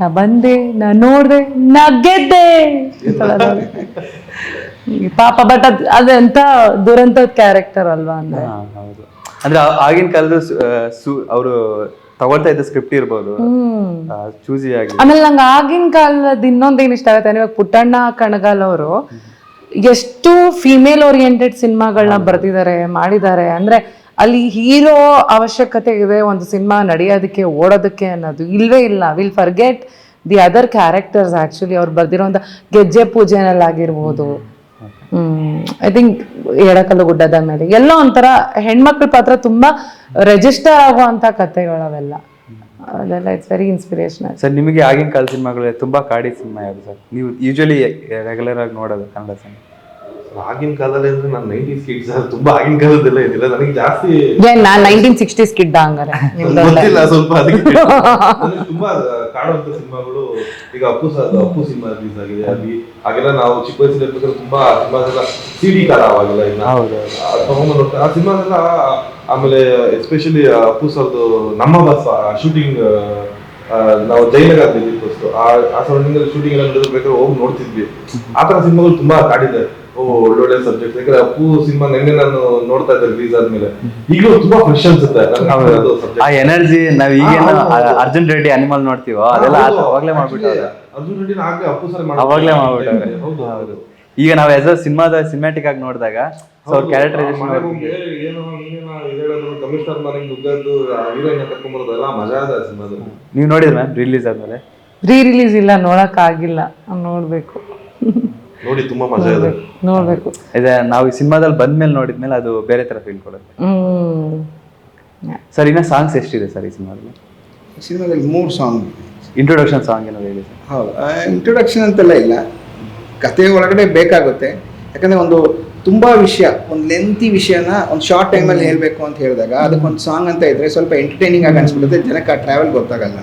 ನಾ ಬಂದೆ ನಾ ನೋಡ್ದೆ ನಾ ಗೆದ್ದೆ. ಪಾಪ ಬಟ್ ಅದ್ ಅದೆಂತ ದುರಂತ ಕ್ಯಾರೆಕ್ಟರ್ ಅಲ್ವಾ ಅಂದ್ರೆ. ಹೌದು. ಅಂದ್ರೆ ಆಗಿನ ಕಾಲದ ಅವರು ತಗೊಳ್ತಾ ಇದ್ದ ಸ್ಕ್ರಿಪ್ಟ್ ಇರ್ಬೋದು. ಚೂಸಿ ಆಗಿ. ಆಮೇಲೆ ನಂಗೆ ಆಗಿನ ಕಾಲದ ಇನ್ನೊಂದು ಏನ್ ಇಷ್ಟ ಆಗುತ್ತೆ ಇವಾಗ ಪುಟ್ಟಣ್ಣ ಕಣಗಾಲ್ ಅವರು. ಎಷ್ಟು ಫಿಮೇಲ್ ಓರಿಯೆಂಟೆಡ್ ಸಿನಿಮಾಗಳನ್ನ ಬರೆದಿದ್ದಾರೆ ಮಾಡಿದ್ದಾರೆ ಅಂದ್ರೆ ಅಲ್ಲಿ ಹೀರೋ ಅವಶ್ಯಕತೆ ಇದೆ ಒಂದು ಸಿನಿಮಾ ನಡೆಯೋದಕ್ಕೆ ಓಡೋದಕ್ಕೆ ಅನ್ನೋದು ಇಲ್ವೇ ಇಲ್ಲ. Will forget the other characters actually ಅವ್ರು ಬರ್ದಿರೋಂಥ ಗೆಜ್ಜೆ ಪೂಜೆನಲ್ಲಿ ಆಗಿರ್ಬೋದು ಐ ಥಿಂಕ್ ಎಡಕಲ್ಲು ಗುಡ್ಡದ ಮೇಲೆ. ಎಲ್ಲ ಒಂಥರ ಹೆಣ್ಮಕ್ಳ ಪಾತ್ರ ತುಂಬಾ ರೆಜಿಸ್ಟರ್ ಆಗುವಂತ ಕಥೆಗಳು ಅವೆಲ್ಲ ಅದೆಲ್ಲ ಇಟ್ಸ್ ವೆರಿ ಇನ್ಸ್ಪಿರೇಷನಲ್ ಸರ್ ನಿಮಗೆ ಆಗಿನ ಕಾಲ ಸಿನಿಮಾಗಳು ತುಂಬಾ ಕಾಡಿ ಸಿನಿಮಾ ಯಾವುದು ಸರ್ ನೀವು ಯೂಶಲಿ ರೆಗ್ಯುಲರ್ ಆಗಿ ನೋಡೋದು ಕನ್ನಡ ಸಿನಿಮಾ. ಆಗಿನ ಕಾಲದಲ್ಲಿ ಅಂದ್ರೆ ನಾನು ನೈಂಟೀಸ್ ಕಿಡ್ಸ್ ತುಂಬಾ ಆಗಿನ ಕಾಲದೆಲ್ಲ ಇದಿಲ್ಲ ನನಗೆ ಜಾಸ್ತಿ ನಾನು ನಾನ್ ನೈನ್ಟೀನ್ ಸಿಕ್ಸ್ಟಿ ಕಿಡ್ ಹಂಗಾರೆ. ಗೊತ್ತಿಲ್ಲ ಸ್ವಲ್ಪ ಅದಕ್ಕೆ ತುಂಬಾ ಕಾಡುವಂತ ಸಿನಿಮಾಗಳು ಈಗ Appu sir Appu cinema release ಆಗಿದೆ. ಅಲ್ಲಿ ಹಾಗೆಲ್ಲ ನಾವು ಚಿಕ್ಕ ವಯಸ್ಸಲ್ಲಿ ಇರ್ಬೇಕಾದ್ರೆ ತುಂಬಾ ಸಿ ಸಿಡಿ ಕಾಲ ಅವಾಗೆಲ್ಲ ಇನ್ನ. ಹೌದು. ಆ ಸಿನಿಮಾ ಎಲ್ಲ ಆಮೇಲೆ ಎಸ್ಪೆಷಲಿ ಅಪ್ಪು ಸರ್ದು ನಮ್ಮ ಬಸ್ ಶೂಟಿಂಗ್ ನಾವು ಜಯನಗರದಲ್ಲಿ ಇತ್ತು ಆ ಆ ಸರೌಂಡಿಂಗ್ ಅಲ್ಲಿ ಶೂಟಿಂಗ್ ಎಲ್ಲ ನಡೆದಿರ್ಬೇಕಾದ್ರೆ ಹೋಗಿ ನೋಡ್ತಿದ್ವಿ. ಆ ತರ ಸಿನಿಮಾಗಳು ತುಂಬಾ ಕಾಡಿದೆ. ಓ ಒಳ್ಳೊಳ್ಳೆ ಸಬ್ಜೆಕ್ಟ್ ಯಾಕಂದ್ರೆ ಅಪ್ಪು ಸಿನಿಮಾ ನಿನ್ನೆ ನಾನು ನೋಡ್ತಾ ಇದ್ದೆ ರಿಲೀಸ್ ಆದ್ಮೇಲೆ. ಈಗಲೂ ತುಂಬಾ ಫ್ರೆಶ್ ಅನ್ಸುತ್ತೆ. ಆ ಎನರ್ಜಿ ನಾವ್ ಈಗೇನ. ಅರ್ಜುನ್ ರೆಡ್ಡಿ ಅನಿಮಲ್ ನೋಡ್ತೀವೋ ಅದೆಲ್ಲ ಅವಾಗಲೇ actually ಅರ್ಜುನ್ ರೆಡ್ಡಿನ ಆಗ್ಲೇ ಅಪ್ಪು ಸರ್ ಅವಾಗ್ಲೇ ಮಾಡ್ಬಿಟ್ಟವ್ರೆ. ಹೌದು ಹೌದು. ಈಗ ನಾವ್ ಎಸ್ ಸಿನಿಮಾದ ಸಿನಿಮ್ಯಾಟಿಕ್ ಆಗಿ ನೋಡಿದಾಗ ಸೊ ಅವ್ರ ಕ್ಯಾರೆಕ್ಟರೈಸೇಷನ್ ಏನೋ ನೀನೇನೋ ಇದು ಹೇಳೋದು ಕಮಿಷನರ್ ಮನೆಗೆ ನುಗ್ಗದ್ದು ಹೀರೋಯಿನ್ ಕರ್ಕೊಂಬರೋದು ಎಲ್ಲ ಮಜಾ ಅದ ಸಿನಿಮಾದಲ್ಲಿ ನೀವು ನೋಡಿದ್ರ ಮ್ಯಾಮ್ ರಿಲೀಸ್ ಆದ್ಮೇಲೆ? ರೀ ರಿಲೀಸ್ ಇಲ್ಲ ನೋಡಕ್ ಆಗಿಲ್ಲ ನೋಡ್ಬೇಕು. ನೋಡಿ ತುಂಬಾ ಮಜಾ ಇದೆ. ನೋಡ್ಬೇಕು ಇದೆ ನಾವು ಈ ಸಿನಿಮಾದಲ್ಲಿ ಬಂದ್ಮೇಲೆ ನೋಡಿದ್ಮೇಲೆ ಅದು ಬೇರೆ ತರ ಫೀಲ್ ಕೊಡುತ್ತೆ. ಹ್ಮ್ ಸರ್ ಇನ್ನ ಸಾಂಗ್ಸ್ ಎಷ್ಟಿದೆ ಸರ್ ಈ ಸಿನಿಮಾದಲ್ಲಿ? ಸಿನಿಮಾದಲ್ಲಿ ಮೂರು ಸಾಂಗ್ ಇಂಟ್ರೊಡಕ್ಷನ್ ಸಾಂಗ್ ಏನೋ ಹೇಳಿ ಸರ್. ಹೌದು ಇಂಟ್ರೊಡಕ್ಷನ್ ಅಂತೆಲ್ಲ ಇಲ್ಲ. ಕಥೆ ಒಳಗಡೆ ಬೇಕಾಗುತ್ತೆ. ಯಾಕಂದ್ರೆ ಒಂದು ತುಂಬಾ ವಿಷಯ ಒಂದು ಲೆಂತಿ ವಿಷಯನ ಒಂದು ಶಾರ್ಟ್ ಟೈಮಲ್ಲಿ ಹೇಳಬೇಕು ಅಂತ ಹೇಳಿದಾಗ ಅದಕ್ಕೊಂದು ಸಾಂಗ್ ಅಂತ ಇದ್ರೆ ಸ್ವಲ್ಪ ಎಂಟರ್ಟೈನಿಂಗ್ ಆಗಿ ಅನ್ಸ್ಬಿಡುತ್ತೆ. ಜನಕ್ಕೆ ಆ ಟ್ರಾವೆಲ್ ಗೊತ್ತಾಗಲ್ಲ.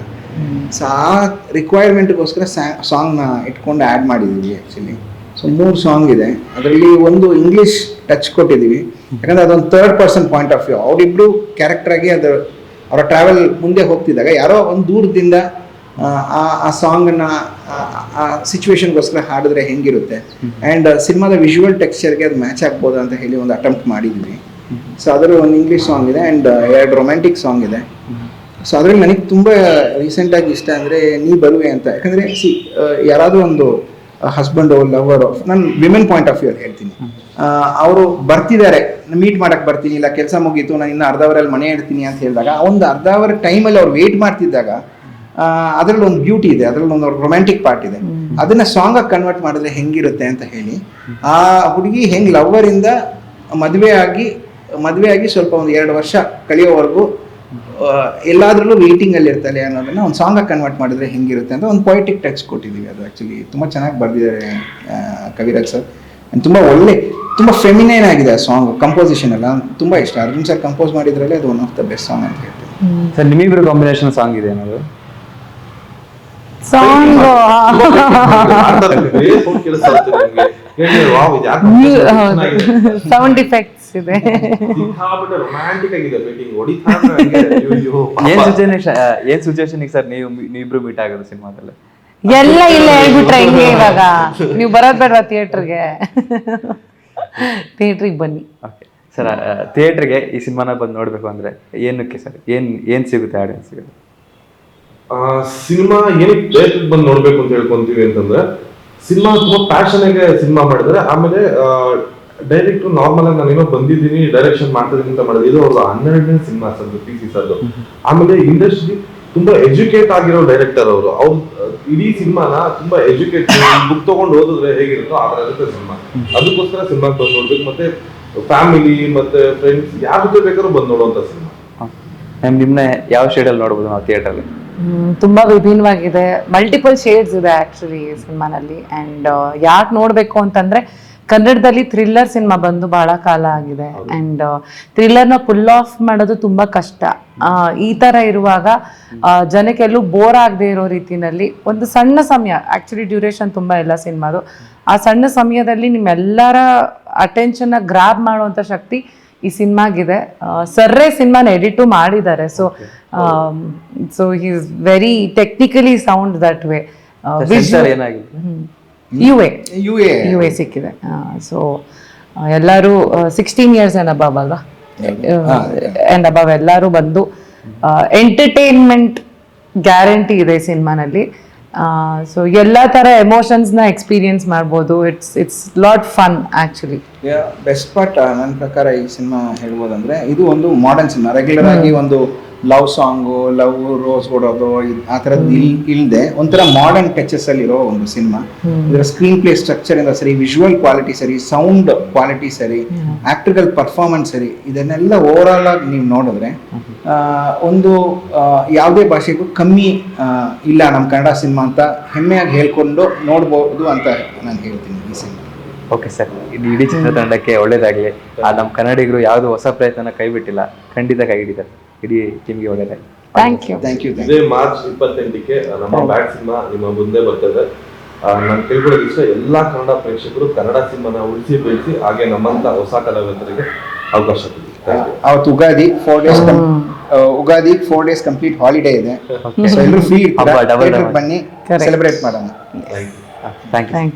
ಸೊ ಆ ರಿಕ್ವೈರ್ಮೆಂಟ್ಗೋಸ್ಕರ ಸಾಂಗ್ನ ಇಟ್ಕೊಂಡು ಆ್ಯಡ್ ಮಾಡಿದ್ದೀವಿ ಆ್ಯಕ್ಚುಲಿ ಸೊ ಮೂರು ಸಾಂಗ್ ಇದೆ. ಅದರಲ್ಲಿ ಒಂದು ಇಂಗ್ಲೀಷ್ ಟಚ್ ಕೊಟ್ಟಿದ್ದೀವಿ. ಯಾಕಂದ್ರೆ ಅದೊಂದು third person point of view ಅವರಿಬ್ಬರು ಕ್ಯಾರೆಕ್ಟರ್ ಆಗಿ ಅದು ಅವರ ಟ್ರಾವೆಲ್ ಮುಂದೆ ಹೋಗ್ತಿದ್ದಾಗ ಯಾರೋ ಒಂದು ದೂರದಿಂದ ಆ, ಆ ಸಾಂಗನ್ನ ಆ ಸಿಚುವೇಶನ್ಗೋಸ್ಕರ ಹಾಡಿದ್ರೆ ಹೆಂಗಿರುತ್ತೆ. ಆ್ಯಂಡ್ ಸಿನಿಮಾದ ವಿಜುವಲ್ ಟೆಕ್ಸ್ಚರ್ಗೆ ಅದು ಮ್ಯಾಚ್ ಆಗ್ಬೋದು ಅಂತ ಹೇಳಿ ಒಂದು ಅಟೆಂಪ್ಟ್ ಮಾಡಿದ್ವಿ. ಸೊ ಅದರ ಒಂದು ಇಂಗ್ಲೀಷ್ ಸಾಂಗ್ ಇದೆ ಆ್ಯಂಡ್ ಎರಡು ರೊಮ್ಯಾಂಟಿಕ್ ಸಾಂಗ್ ಇದೆ. ಸೊ ಅದರಲ್ಲಿ ನನಗೆ ತುಂಬ ರೀಸೆಂಟಾಗಿ ಇಷ್ಟ ಅಂದರೆ ನೀ ಬರುವೆ ಅಂತ. ಯಾಕಂದರೆ ಸಿ ಯಾರಾದರೂ ಒಂದು ಹಸ್ಬೆಂಡು ಲವರು ನಾನು ವಿಮೆನ್ ಪಾಯಿಂಟ್ ಆಫ್ ವ್ಯೂ ಅಲ್ಲಿ ಹೇಳ್ತೀನಿ. ಅವರು ಬರ್ತಿದ್ದಾರೆ. ಮೀಟ್ ಮಾಡಕ್ ಬರ್ತೀನಿ ಇಲ್ಲ ಕೆಲಸ ಮುಗೀತು ನಾನು ಇನ್ನು ಅರ್ಧ ಅವರಲ್ಲಿ ಮನೆ ಇಡ್ತೀನಿ ಅಂತ ಹೇಳಿದಾಗ ಒಂದು ಅರ್ಧ ಅವರ್ ಟೈಮಲ್ಲಿ ಅವ್ರು ವೇಟ್ ಮಾಡ್ತಿದ್ದಾಗ ಅದರಲ್ಲಿ ಒಂದು ಬ್ಯೂಟಿ ಇದೆ ಅದರಲ್ಲಿ ಒಂದು ರೊಮ್ಯಾಂಟಿಕ್ ಪಾರ್ಟ್ ಇದೆ. ಅದನ್ನ ಸಾಂಗ್ ಆಗಿ ಕನ್ವರ್ಟ್ ಮಾಡಿದ್ರೆ ಹೆಂಗಿರುತ್ತೆ ಅಂತ ಹೇಳಿ ಆ ಹುಡುಗಿ ಹೆಂಗ್ ಲವರ್ ಇಂದ ಮದುವೆ ಆಗಿ ಮದುವೆ ಆಗಿ ಸ್ವಲ್ಪ ಒಂದು ಎರಡು ವರ್ಷ ಕಳೆಯೋವರೆಗೂ ಎಲ್ಲಾದ್ರಲ್ಲೂ ವೇಟಿಂಗ್ ಅಲ್ಲಿ ಇರ್ತಾಳೆ ಅನ್ನೋದನ್ನ ಒಂದು ಸಾಂಗ್ ಆಗಿ ಕನ್ವರ್ಟ್ ಮಾಡಿದ್ರೆ ಹೆಂಗಿರುತ್ತೆ ಅಂತ ಒಂದು ಪೊಯಿಟಿಕ್ ಟಚ್ ಕೊಟ್ಟಿದ್ದೀವಿ ಅದು ಆಕ್ಚುಲಿ ತುಂಬಾ ಚೆನ್ನಾಗಿ ಬರ್ದಿದ್ದಾರೆ ಕವಿರಾಜ್ ಸರ್ ತುಂಬಾ ಒಳ್ಳೆ ತುಂಬಾ ಫೆಮಿನೈನ್ ಆಗಿದೆ ಆ ಸಾಂಗ್ ಕಂಪೋಸಿಷನ್ ಎಲ್ಲ. ತುಂಬಾ ಇಷ್ಟ. ಅರ್ಜುನ್ ಸರ್ ಕಂಪೋಸ್ ಮಾಡಿದ್ರಲ್ಲಿ ಅದು one of the best song ಅಂತ ಹೇಳ್ತೀನಿ. ಸರ್ ನಿಮ್ಮಿಬ್ರು ಕಾಂಬಿನೇಷನ್ ಸಾಂಗ್ ಇದೆ ಏನಾದ್ರು ಸಾಂಗ್ ಸೌಂಡ್ ಕೇಳಿಸ್ತಾ ವಾವ್, ಇದು. ಏನ್ ಸಿಚುವೇಶನ್ ಏನ್ ಸಿಚುವೇಶನ್ ಸರ್ ನೀವು ನೀವಿಬ್ರು ಮೀಟ್ ಆಗೋದು ಸಿನಿಮಾದಲ್ಲಿ? ಎಲ್ಲ ಇಲ್ಲ ಹೇಳ್ಬಿಟ್ರೆ ಹಿಂಗೆ ಇವಾಗ. ನೀವು ಬರೋದ್ ಬೇಡ ಥಿಯೇಟ್ರಿಗೆ ಥಿಯೇಟ್ರಿಗೆ ಬನ್ನಿ. ಓಕೆ. ಸರ್ ಥಿಯೇಟ್ರಿಗೆ ಈ ಸಿನಿಮಾನ ಬಂದು ನೋಡಬೇಕು ಅಂದ್ರೆ ಏನಕ್ಕೆ ಸರ್? ಏನ್ ಏನ್ ಸಿಗುತ್ತೆ ಆಡಿಯನ್ಸ್ಗೆ ಆ, ಸಿನಿಮಾ ಏನಕ್ಕೆ ಥಿಯೇಟ್ರಿಗೆ ಬಂದು ನೋಡಬೇಕು ಅಂತ ಹೇಳ್ಕೊಂತೀವಿ ಅಂತಂದ್ರೆ ಸಿನಿಮಾ ತುಂಬ ಪ್ಯಾಷನಾಗೆ ಸಿನಿಮಾ ಮಾಡಿದ್ರೆ ಆಮೇಲೆ ಡೈರೆಕ್ಟ್ ನಾರ್ಮಲ್ ಆಗಿ ನಾನೇನೋ ಬಂದಿದ್ದೀನಿ ಡೈರೆಕ್ಷನ್ ಮಾಡ್ತಿದ್ದೀನಿ ಅಂತ ಮಾಡಿದ್ರೆ ಇದು ಅವ್ರದ್ದು ಹನ್ನೆರಡನೇ ಸಿನಿಮಾ ಸರ್ ಪಿ ಸಿ ಸರ್ದು ಆಮೇಲೆ ಇಂಡಸ್ಟ್ರಿ ತುಂಬಾ ಎಜುಕೇಟ್ ಆಗಿರೋ ಡೈರೆಕ್ಟರ್ ಅವರು. ಅವ್ರು ಇಡೀ ಸಿನಿಮಾನ ತುಂಬಾ ಎಜುಕೇಟ್ ಬುಕ್ ತಗೊಂಡು ಓದಿದ್ರೆ ಹೇಗಿರುತ್ತೋ ಆ ತರ ಇರುತ್ತೆ ಸಿನಿಮಾ ಅದಕ್ಕೋಸ್ಕರ ಸಿನಿಮಾ ಬಂದು ನೋಡ್ಬೇಕು ಮತ್ತೆ ಫ್ಯಾಮಿಲಿ ಮತ್ತೆ ಫ್ರೆಂಡ್ಸ್ ಯಾರ ಜೊತೆ ಬೇಕಾದ್ರೂ ಬಂದು ನೋಡುವಂತ ಸಿನಿಮಾ ಮ್ಯಾಮ್ ನಿಮ್ನ ಯಾವ ಶೇಡಲ್ಲಿ ನೋಡಬಹುದು ನಾವು ಥಿಯೇಟರ್ ಅಲ್ಲಿ? ತುಂಬಾ ವಿಭಿನ್ನವಾಗಿದೆ. ಮಲ್ಟಿಪಲ್ ಶೇಡ್ಸ್ ಇದೆ ಆಕ್ಚುಲಿ ಸಿನಿಮಾನಲ್ಲಿ ಅಂಡ್ ಯಾಕೆ ನೋಡಬೇಕು ಅಂತಂದ್ರೆ ಕನ್ನಡದಲ್ಲಿ ಥ್ರಿಲ್ಲರ್ ಸಿನಿಮಾ ಬಂದು ಬಹಳ ಕಾಲ ಆಗಿದೆ. ಅಂಡ್ ಥ್ರಿಲ್ಲರ್ನ ಫುಲ್ ಆಫ್ ಮಾಡೋದು ತುಂಬಾ ಕಷ್ಟ. ಈ ತರ ಇರುವಾಗ ಜನಕ್ಕೆ ಜನಕ್ಕೆಲ್ಲೂ ಬೋರ್ ಆಗದೆ ಇರೋ ರೀತಿನಲ್ಲಿ ಒಂದು ಸಣ್ಣ ಸಮಯ ಆಕ್ಚುಲಿ ಡ್ಯೂರೇಷನ್ ತುಂಬಾ ಇಲ್ಲ ಸಿನಿಮಾದು. ಆ ಸಣ್ಣ ಸಮಯದಲ್ಲಿ ನಿಮ್ಮೆಲ್ಲರ ಅಟೆನ್ಷನ್ ಗ್ರಾಬ್ ಮಾಡುವಂತ ಶಕ್ತಿ ಈ ಸಿನಿಮಾಗಿದೆ. ಸರ್ರೆ ಸಿನಿಮಾನ ಎಡಿಟು ಮಾಡಿದ್ದಾರೆ. So so is very technically sound that way ಏನಾಗಿದೆ? U A U A U A ಸಿಕ್ಕಿದೆ. ಸೊ ಎಲ್ಲರೂ ಸಿಕ್ಸ್ಟೀನ್ ಇಯರ್ಸ್ ಆ್ಯಂಡ್ ಅಬವ್ ಅಲ್ವಾ? ಆ್ಯಂಡ್ ಅಬವ್ ಎಲ್ಲರೂ ಬಂದು ಎಂಟರ್ಟೈನ್ಮೆಂಟ್ ಗ್ಯಾರಂಟಿ ಇದೆ ಸಿನಿಮಾನಲ್ಲಿ. ಸೊ ಎಲ್ಲ ಥರ ಎಮೋಷನ್ಸ್ನ ಎಕ್ಸ್ಪೀರಿಯನ್ಸ್ ಮಾಡ್ಬೋದು. It's it's lot fun actually best part ನನ್ನ ಪ್ರಕಾರ ಈ ಸಿನಿಮಾ ಹೇಳ್ಬೋದಂದ್ರೆ ಇದು ಒಂದು ಮಾಡರ್ನ್ ಸಿನಿಮಾ. ರೆಗ್ಯುಲರ್ ಆಗಿ ಒಂದು ಲವ್ ಸಾಂಗು ಲವ್ ರೋಸ್ ಕೊಡೋದು ಆ ಥರದ್ದು ಇಲ್ ಇಲ್ಲದೆ ಒಂಥರ ಮಾಡರ್ನ್ ಟಚಸ್ ಅಲ್ಲಿರೋ ಒಂದು ಸಿನಿಮಾ. ಇದರ ಸ್ಕ್ರೀನ್ ಪ್ಲೇ ಸ್ಟ್ರಕ್ಚರ್ ಇಂದ ಸರಿ ವಿಜುವಲ್ ಕ್ವಾಲಿಟಿ ಸರಿ ಸೌಂಡ್ ಕ್ವಾಲಿಟಿ ಸರಿ ಆಕ್ಟ್ರಿಕಲ್ ಪರ್ಫಾರ್ಮೆನ್ಸ್ ಸರಿ ಇದನ್ನೆಲ್ಲ ಓವರ್ ಆಲ್ ಆಗಿ ನೀವು ನೋಡಿದ್ರೆ ಆ, ಒಂದು ಯಾವುದೇ ಭಾಷೆಗೂ ಕಮ್ಮಿ ಇಲ್ಲ ನಮ್ಮ ಕನ್ನಡ ಸಿನಿಮಾ ಅಂತ ಹೆಮ್ಮೆಯಾಗಿ ಹೇಳ್ಕೊಂಡು ನೋಡ್ಬೋದು ಅಂತ ನಾನು ಹೇಳ್ತೀನಿ ಈ ಸಿನಿಮಾ. ಓಕೆ ಸರ್ ಇದು ಇಡೀ ಚಿತ್ರತಂಡಕ್ಕೆ ಒಳ್ಳೇದಾಗಲಿ. ಆ ನಮ್ಮ ಕನ್ನಡಿಗರು ಯಾವುದು ಹೊಸ ಪ್ರಯತ್ನ ಕೈ ಬಿಟ್ಟಿಲ್ಲ ಖಂಡಿತ ಕೈ ಹಿಡಿತಾರೆ. ಇಡೀ ಟೀಮ್ಗೆ ಒಳ್ಳೇದಾಗಲಿ ಥ್ಯಾಂಕ್ ಯು ಥ್ಯಾಂಕ್ ಯು ಇದೇ ಮಾರ್ಚ್ ಇಪ್ಪತ್ತೆಂಟಕ್ಕೆ ನಮ್ಮ ಬ್ಯಾಟ್ ಸಿನಿಮಾ ನಿಮ್ಮ ಮುಂದೆ ಬರ್ತದೆ. ನಾನು ತಿಳ್ಕೊಳ್ಳೋದು ಇಷ್ಟ ಎಲ್ಲಾ ಕನ್ನಡ ಪ್ರೇಕ್ಷಕರು ಕನ್ನಡ ಸಿನಿಮಾನ ಉಳಿಸಿ ಬೆಳೆಸಿ ಹಾಗೆ ನಮ್ಮಂತ ಹೊಸ ಕಲಾವಿದರಿಗೆ ಅವಕಾಶ. ಅವತ್ತು Ugadi four days Ugadi four days complete holiday ಇದೆ. ಸೊ ಎಲ್ಲರೂ ಫ್ರೀ. ಬನ್ನಿ ಸೆಲೆಬ್ರೇಟ್ ಮಾಡೋಣ. Thank you